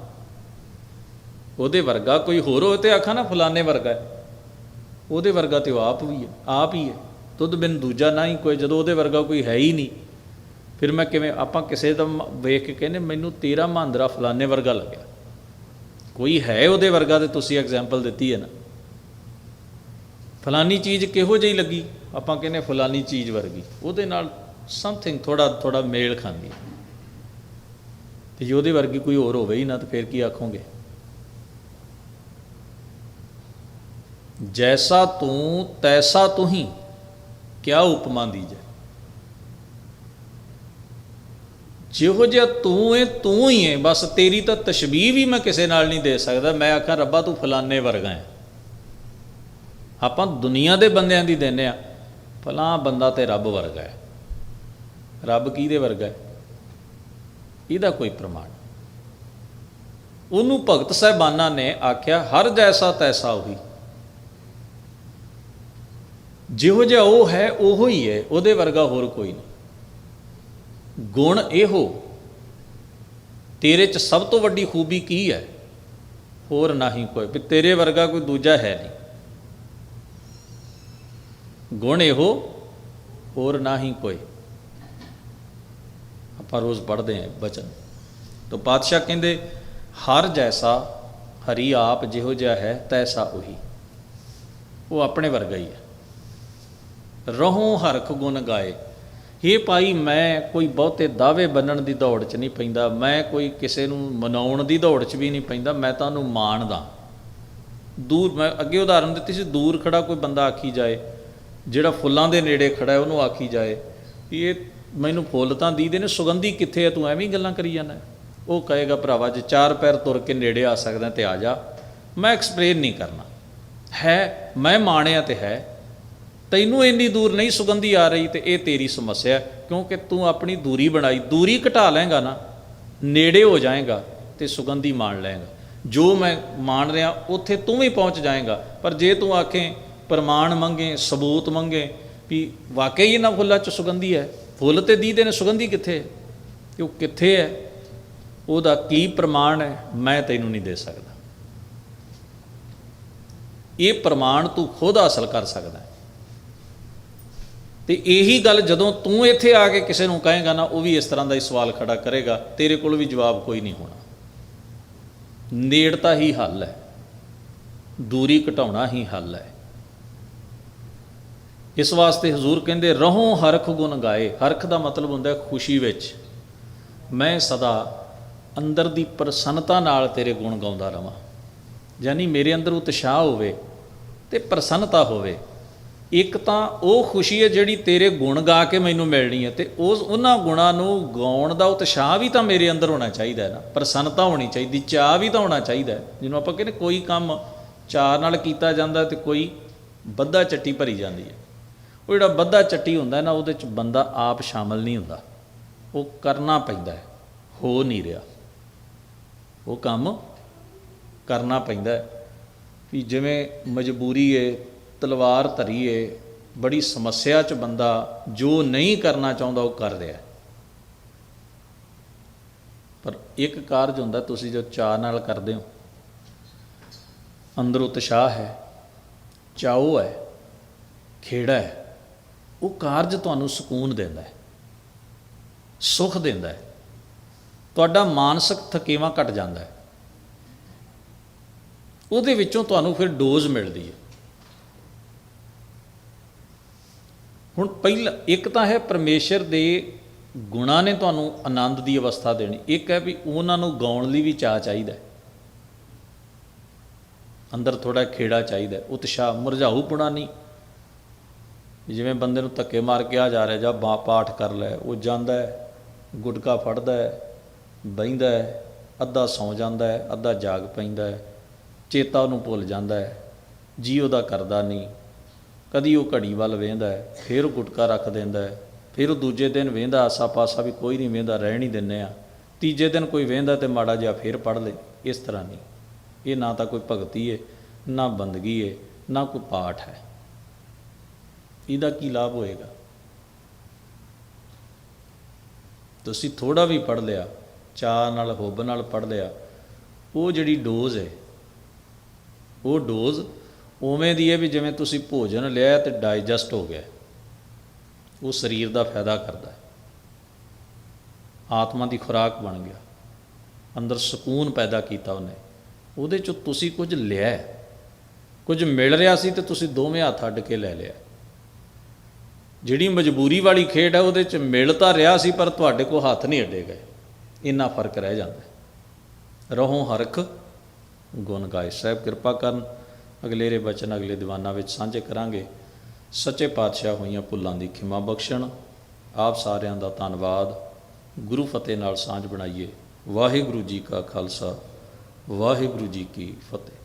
[SPEAKER 1] ਉਹਦੇ ਵਰਗਾ ਕੋਈ ਹੋਰ ਹੋਵੇ ਤੇ ਆਖਾਂ ਨਾ, ਫਲਾਣੇ ਵਰਗਾ ਉਹਦੇ ਵਰਗਾ ਤੇ ਉਹ ਆਪ ਵੀ ਹੈ, ਆਪ ਹੀ ਹੈ। ਤੁਧ ਬਿਨ ਦੂਜਾ ਨਾ ਹੀ ਕੋਈ, ਜਦੋਂ ਉਹਦੇ ਵਰਗਾ ਕੋਈ ਹੈ ਹੀ ਨਹੀਂ। ਫਿਰ ਮੈਂ ਕਿਵੇਂ, ਆਪਾਂ ਕਿਸੇ ਦਾ ਵੇਖ ਕੇ ਕਹਿੰਦੇ, ਮੈਨੂੰ ਤੇਰਾ ਮਹਾਂਦਰਾ ਫਲਾਣੇ ਵਰਗਾ ਲੱਗਿਆ। ਕੋਈ ਹੈ ਉਹਦੇ ਵਰਗਾ ਤੇ ਤੁਸੀਂ ਐਗਜ਼ਾਮਪਲ ਦਿੱਤੀ ਹੈ ਨਾ। ਫਲਾਨੀ ਚੀਜ਼ ਕਿਹੋ ਜਿਹੀ ਲੱਗੀ? ਆਪਾਂ ਕਹਿੰਦੇ ਫਲਾਨੀ ਚੀਜ਼ ਵਰਗੀ, ਉਹਦੇ ਨਾਲ ਸਮਥਿੰਗ ਥੋੜਾ ਥੋੜਾ ਮੇਲ ਖਾਂਦੀ ਹੈ। ਤੇ ਜੇ ਉਹਦੇ ਵਰਗੀ ਕੋਈ ਹੋਰ ਹੋਵੇ ਹੀ ਨਾ, ਤਾਂ ਫਿਰ ਕੀ ਆਖੋਗੇ? ਜੈਸਾ ਤੂੰ, ਤੈਸਾ ਤੂੰ ਹੀ ਕਿਆ ਉਪਮਾ ਦੀਜੈ? ਜਿਹੋ ਜਿਹਾ ਤੂੰ ਏ, ਤੂੰ ਹੀ ਏ, ਬਸ ਤੇਰੀ ਤਾਂ ਤਸ਼ਬੀਹ ਵੀ ਮੈਂ ਕਿਸੇ ਨਾਲ ਨਹੀਂ ਦੇ ਸਕਦਾ। ਮੈਂ ਆਖਾਂ, ਰੱਬਾ ਤੂੰ ਫਲਾਨੇ ਵਰਗਾ ਹੈ ਆਪਾਂ ਦੁਨੀਆ ਦੇ ਬੰਦਿਆਂ ਦੀ ਦਿੰਦੇ ਆ। ਫਲਾਂ ਬੰਦਾ ਤੇ ਰੱਬ ਵਰਗਾ ਹੈ। ਰੱਬ ਕਿਹਦੇ ਵਰਗਾ ਹੈ? ਇਹਦਾ ਕੋਈ ਪ੍ਰਮਾਣ ਉਹਨੂੰ ਭਗਤ ਸਾਹਿਬਾਨਾਂ ਨੇ ਆਖਿਆ, ਹਰ ਜੈਸਾ ਤੈਸਾ ਉਹੀ। ਜਿਹੋ ਜਿਹਾ ਉਹ ਹੈ, ਉਹੋ ਹੀ ਹੈ, ਉਹਦੇ ਵਰਗਾ ਹੋਰ ਕੋਈ ਨਹੀਂ। ਗੁਣ ਇਹੋ, ਤੇਰੇ 'ਚ ਸਭ ਤੋਂ ਵੱਡੀ ਖੂਬੀ ਕੀ ਹੈ? ਹੋਰ ਨਹੀਂ ਕੋਈ। ਵੀ ਤੇਰੇ ਵਰਗਾ ਕੋਈ ਦੂਜਾ ਹੈ ਨਹੀਂ। ਗੁਣ ਇਹੋ ਹੋਰ ਨਹੀਂ ਕੋਈ। ਆਪਾਂ ਰੋਜ਼ ਪੜ੍ਹਦੇ ਹਾਂ ਬਚਨ। ਤਾਂ ਪਾਤਸ਼ਾਹ ਕਹਿੰਦੇ, ਹਰ ਜੈਸਾ, ਹਰੀ ਆਪ ਜਿਹੋ ਜਿਹਾ ਹੈ, ਤੈਸਾ ਉਹੀ। ਉਹ ਆਪਣੇ ਵਰਗਾ ਹੀ ਹੈ। ਰਹੋ ਹਰਖ ਗੁਣ ਗਾਏ। ਹੇ ਭਾਈ, ਮੈਂ ਕੋਈ ਬਹੁਤੇ ਦਾਅਵੇ ਬੰਨਣ ਦੀ ਦੌੜ 'ਚ ਨਹੀਂ ਪੈਂਦਾ। ਮੈਂ ਕੋਈ ਕਿਸੇ ਨੂੰ ਮਨਾਉਣ ਦੀ ਦੌੜ 'ਚ ਵੀ ਨਹੀਂ ਪੈਂਦਾ। ਮੈਂ ਤੁਹਾਨੂੰ ਮਾਣਦਾ। ਦੂਰ, ਮੈਂ ਅੱਗੇ ਉਦਾਹਰਨ ਦਿੱਤੀ ਸੀ, ਦੂਰ ਖੜਾ ਕੋਈ ਬੰਦਾ ਆਖੀ ਜਾਏ ਜਿਹੜਾ ਫੁੱਲਾਂ ਦੇ ਨੇੜੇ ਖੜਾ ਹੈ, ਉਹਨੂੰ ਆਖੀ ਜਾਏ ਵੀ ਇਹ ਮੈਨੂੰ ਫੁੱਲ ਤਾਂ ਦੀਦੇ ਨੇ, ਸੁਗੰਧੀ ਕਿੱਥੇ ਹੈ? ਤੂੰ ਐਵੇਂ ਗੱਲਾਂ ਕਰੀ ਜਾਂਦਾ ਉਹ ਕਹੇਗਾ, ਭਰਾਵਾ, ਜੇ ਚਾਰ ਪੈਰ ਤੁਰ ਕੇ ਨੇੜੇ ਆ ਸਕਦਾ ਤੇ ਆ ਜਾ। ਮੈਂ ਐਕਸਪਲੇਨ ਨਹੀਂ ਕਰਨਾ। ਹੈ, ਮੈਂ ਮਾਣਿਆ ਤੇ ਹੈ। ਤੈਨੂੰ ਇੰਨੀ ਦੂਰ ਨਹੀਂ ਸੁਗੰਧੀ ਆ ਰਹੀ ਤੇ ਇਹ ਤੇਰੀ ਸਮੱਸਿਆ ਕਿਉਂਕਿ ਤੂੰ ਆਪਣੀ ਦੂਰੀ ਬਣਾਈ। ਦੂਰੀ ਘਟਾ ਲਏਗਾ ਨਾ, ਨੇੜੇ ਹੋ ਜਾਏਗਾ ਤੇ ਸੁਗੰਧੀ ਮਾਣ ਲਏਗਾ। ਜੋ ਮੈਂ ਮਾਣ ਰਿਹਾ, ਉੱਥੇ ਤੂੰ ਵੀ ਪਹੁੰਚ ਜਾਏਗਾ। ਪਰ ਜੇ ਤੂੰ ਆਖੇ ਪ੍ਰਮਾਣ ਮੰਗੇ, ਸਬੂਤ ਮੰਗੇ ਵੀ ਵਾਕਈ ਇਹਨਾਂ ਫੁੱਲਾਂ 'ਚ ਸੁਗੰਧੀ ਹੈ? ਫੁੱਲ ਤੇ ਦੀਦੇ ਨੇ ਸੁਗੰਧੀ ਕਿੱਥੇ ਕਿ ਉਹ ਕਿੱਥੇ ਹੈ? ਉਹਦਾ ਕੀ ਪ੍ਰਮਾਣ ਹੈ? ਮੈਂ ਤੈਨੂੰ ਨਹੀਂ ਦੇ ਸਕਦਾ। ਇਹ ਪ੍ਰਮਾਣ ਤੂੰ ਖੁਦ ਹਾਸਲ ਕਰ ਸਕਦਾ ਹੈ। ਤੇ ਇਹੀ ਗੱਲ ਜਦੋਂ ਤੂੰ ਇੱਥੇ ਆ ਕੇ ਕਿਸੇ ਨੂੰ ਕਹੇਗਾ ਨਾ, ਉਹ ਵੀ ਇਸ ਤਰ੍ਹਾਂ ਦਾ ਹੀ ਸਵਾਲ ਖੜਾ ਕਰੇਗਾ, ਤੇਰੇ ਕੋਲ ਵੀ ਜਵਾਬ ਕੋਈ ਨਹੀਂ ਹੋਣਾ। ਨੇੜਤਾ ਹੀ ਹੱਲ ਹੈ। ਦੂਰੀ ਘਟਾਉਣਾ ਹੀ ਹੱਲ ਹੈ। ਇਸ ਵਾਸਤੇ ਹਜ਼ੂਰ ਕਹਿੰਦੇ, ਰਹੋ ਹਰਖ ਗੁਣ ਗਾਏ। ਹਰਖ ਦਾ ਮਤਲਬ ਹੁੰਦਾ ਖੁਸ਼ੀ ਵਿੱਚ। ਮੈਂ ਸਦਾ ਅੰਦਰ ਦੀ ਪ੍ਰਸੰਨਤਾ ਨਾਲ ਤੇਰੇ ਗੁਣ ਗਾਉਂਦਾ ਰਵਾਂ। ਯਾਨੀ ਮੇਰੇ ਅੰਦਰ ਉਤਸ਼ਾਹ ਹੋਵੇ ਤੇ ਪ੍ਰਸੰਨਤਾ ਹੋਵੇ। ਇੱਕ ਤਾਂ ਉਹ ਖੁਸ਼ੀ ਹੈ ਜਿਹੜੀ ਤੇਰੇ ਗੁਣ ਗਾ ਕੇ ਮੈਨੂੰ ਮਿਲਣੀ ਹੈ ਤੇ ਉਸ ਉਹਨਾਂ ਗੁਣਾਂ ਨੂੰ ਗਾਉਣ ਦਾ ਉਤਸ਼ਾਹ ਵੀ ਤਾਂ ਮੇਰੇ ਅੰਦਰ ਹੋਣਾ ਚਾਹੀਦਾ ਹੈ ਨਾ। ਪ੍ਰਸੰਨਤਾ ਹੋਣੀ ਚਾਹੀਦੀ, ਚਾਹ ਵੀ ਤਾਂ ਹੋਣਾ ਚਾਹੀਦਾ ਹੈ। ਜਿਹਨੂੰ ਆਪਾਂ ਕਹਿੰਦੇ ਕੋਈ ਕੰਮ ਚਾਹ ਨਾਲ ਕੀਤਾ ਜਾਂਦਾ ਤੇ ਕੋਈ ਬੱਧਾ ਚੱਟੀ ਭਰੀ ਜਾਂਦੀ ਹੈ। ਉਹ ਜਿਹੜਾ ਬੱਧਾ ਚੱਟੀ ਹੁੰਦਾ ਨਾ, ਉਹਦੇ ਚ ਬੰਦਾ ਆਪ ਸ਼ਾਮਲ ਨਹੀਂ ਹੁੰਦਾ। ਉਹ ਕਰਨਾ ਪੈਂਦਾ ਹੈ। ਹੋ ਨਹੀਂ ਰਿਹਾ। ਉਹ ਕੰਮ ਕਰਨਾ ਪੈਂਦਾ ਹੈ। ਵੀ ਜਿਵੇਂ ਮਜਬੂਰੀ ਏ, ਤਲਵਾਰ ਧਰੀ ਏ, ਬੜੀ ਸਮੱਸਿਆ 'ਚ ਬੰਦਾ ਜੋ ਨਹੀਂ ਕਰਨਾ ਚਾਹੁੰਦਾ, ਉਹ ਕਰ ਰਿਹਾ ਪਰ ਇੱਕ ਕਾਰਜ ਹੁੰਦਾ, ਤੁਸੀਂ ਜੋ ਚਾਅ ਨਾਲ ਕਰਦੇ ਹੋ। ਅੰਦਰ ਉਤਸ਼ਾਹ ਹੈ ਚਾਉ ਹੈ, ਖੇੜਾ ਹੈ। ਉਹ ਕਾਰਜ ਤੁਹਾਨੂੰ ਸਕੂਨ ਦਿੰਦਾ ਹੈ, ਸੁਖ ਦਿੰਦਾ ਹੈ, ਤੁਹਾਡਾ ਮਾਨਸਿਕ ਥਕੇਵਾ ਘਟ ਜਾਂਦਾ ਹੈ। ਉਹਦੇ ਵਿੱਚੋਂ ਤੁਹਾਨੂੰ ਫਿਰ ਡੋਜ਼ ਮਿਲਦੀ ਹੈ। ਹੁਣ ਪਹਿਲਾ, ਇੱਕ ਤਾਂ ਹੈ ਪਰਮੇਸ਼ਰ ਦੇ ਗੁਣਾਂ ਨੇ ਤੁਹਾਨੂੰ ਆਨੰਦ ਦੀ ਅਵਸਥਾ ਦੇਣੀ। ਇੱਕ ਹੈ ਵੀ ਉਹਨਾਂ ਨੂੰ ਗਾਉਣ ਲਈ ਵੀ ਚਾਹ ਚਾਹੀਦਾ ਹੈ। ਅੰਦਰ ਥੋੜਾ ਖੇੜਾ ਚਾਹੀਦਾ ਉਤਸ਼ਾਹ, ਮੁਰਝਾਊਪੁਣਾ ਨਹੀਂ। ਜਿਵੇਂ ਬੰਦੇ ਨੂੰ ਧੱਕੇ ਮਾਰ ਕੇ ਆ ਜਾ ਰਿਹਾ, ਜਾਂ ਬਾ ਪਾਠ ਕਰ ਲੈ, ਉਹ ਜਾਂਦਾ ਹੈ, ਗੁਟਕਾ ਫੜਦਾ ਹੈ, ਬਹਿੰਦਾ ਹੈ, ਅੱਧਾ ਸੌ ਜਾਂਦਾ ਹੈ, ਅੱਧਾ ਜਾਗ ਪੈਂਦਾ ਹੈ, ਚੇਤਾ ਉਹਨੂੰ ਭੁੱਲ ਜਾਂਦਾ ਹੈ, ਜੀ ਉਹਦਾ ਕਰਦਾ ਨਹੀਂ। ਕਦੀ ਉਹ ਘੜੀ ਵੱਲ ਵੇਂਦਾ ਹੈ, ਫਿਰ ਉਹ ਗੁਟਕਾ ਰੱਖ ਦਿੰਦਾ ਹੈ, ਫਿਰ ਉਹ ਦੂਜੇ ਦਿਨ ਵੇਂਦਾ ਆਸਾ ਪਾਸਾ ਵੀ ਕੋਈ ਨਹੀਂ ਵੇਂਦਾ, ਰਹਿਣ ਹੀ ਦਿੰਨੇ ਆ ਤੀਜੇ ਦਿਨ ਕੋਈ ਵੇਂਦਾ ਤੇ ਮਾੜਾ ਜਿਹਾ ਫਿਰ ਪੜ ਲੇ, ਇਸ ਤਰ੍ਹਾਂ ਨਹੀਂ। ਇਹ ਨਾ ਤਾਂ ਕੋਈ ਭਗਤੀ ਏ, ਨਾ ਬੰਦਗੀ ਏ, ਨਾ ਕੋਈ ਪਾਠ ਹੈ। ਇਹਦਾ ਕੀ ਲਾਭ ਹੋਏਗਾ? ਤੁਸੀਂ ਥੋੜਾ ਵੀ ਪੜ ਲਿਆ ਚਾਹ ਨਾਲ, ਹੁੱਬ ਨਾਲ ਪੜ ਲਿਆ, ਉਹ ਜਿਹੜੀ ਡੋਜ਼ ਹੈ, ਉਹ ਡੋਜ਼ ਉਵੇਂ ਦੀ ਹੈ ਵੀ ਜਿਵੇਂ ਤੁਸੀਂ ਭੋਜਨ ਲਿਆ ਤੇ ਡਾਈਜੈਸਟ ਹੋ ਗਿਆ। ਉਹ ਸਰੀਰ ਦਾ ਫਾਇਦਾ ਕਰਦਾ ਹੈ। ਆਤਮਾ ਦੀ ਖੁਰਾਕ ਬਣ ਗਿਆ। ਅੰਦਰ ਸਕੂਨ ਪੈਦਾ ਕੀਤਾ ਉਹਨੇ। ਉਹਦੇ ਚੋਂ ਤੁਸੀਂ ਕੁਝ ਲਿਆ ਕੁਝ ਮਿਲ ਰਿਹਾ ਸੀ ਤੇ ਤੁਸੀਂ ਦੋਵੇਂ ਹੱਥ ਅੱਡ ਕੇ ਲੈ ਲਿਆ। ਜਿਹੜੀ ਮਜਬੂਰੀ ਵਾਲੀ ਖੇਡ ਹੈ, ਉਹਦੇ ਚ ਮਿਲ ਤਾਂ ਰਿਹਾ ਸੀ, ਪਰ ਤੁਹਾਡੇ ਕੋਲ ਹੱਥ ਨਹੀਂ ਅੱਡੇ ਗਏ। ਇੰਨਾ ਫ਼ਰਕ ਰਹਿ ਜਾਂਦਾ ਰਹੋ ਹਰਖ, ਗੁਣ ਗਾਏ ਸਾਹਿਬ ਕਿਰਪਾ ਕਰਨ। ਅਗਲੇਰੇ ਬਚਨ ਅਗਲੇ ਦੀਵਾਨਾਂ ਵਿੱਚ ਸਾਂਝੇ ਕਰਾਂਗੇ। ਸੱਚੇ ਪਾਤਸ਼ਾਹ ਹੋਈਆਂ ਭੁੱਲਾਂ ਦੀ ਖਿਮਾ ਬਖਸ਼ਣ। ਆਪ ਸਾਰਿਆਂ ਦਾ ਧੰਨਵਾਦ। ਗੁਰੂ ਫਤਿਹ ਨਾਲ ਸਾਂਝ ਬਣਾਈਏ। ਵਾਹਿਗੁਰੂ ਜੀ ਕਾ ਖਾਲਸਾ, ਵਾਹਿਗੁਰੂ ਜੀ ਕੀ ਫਤਿਹ।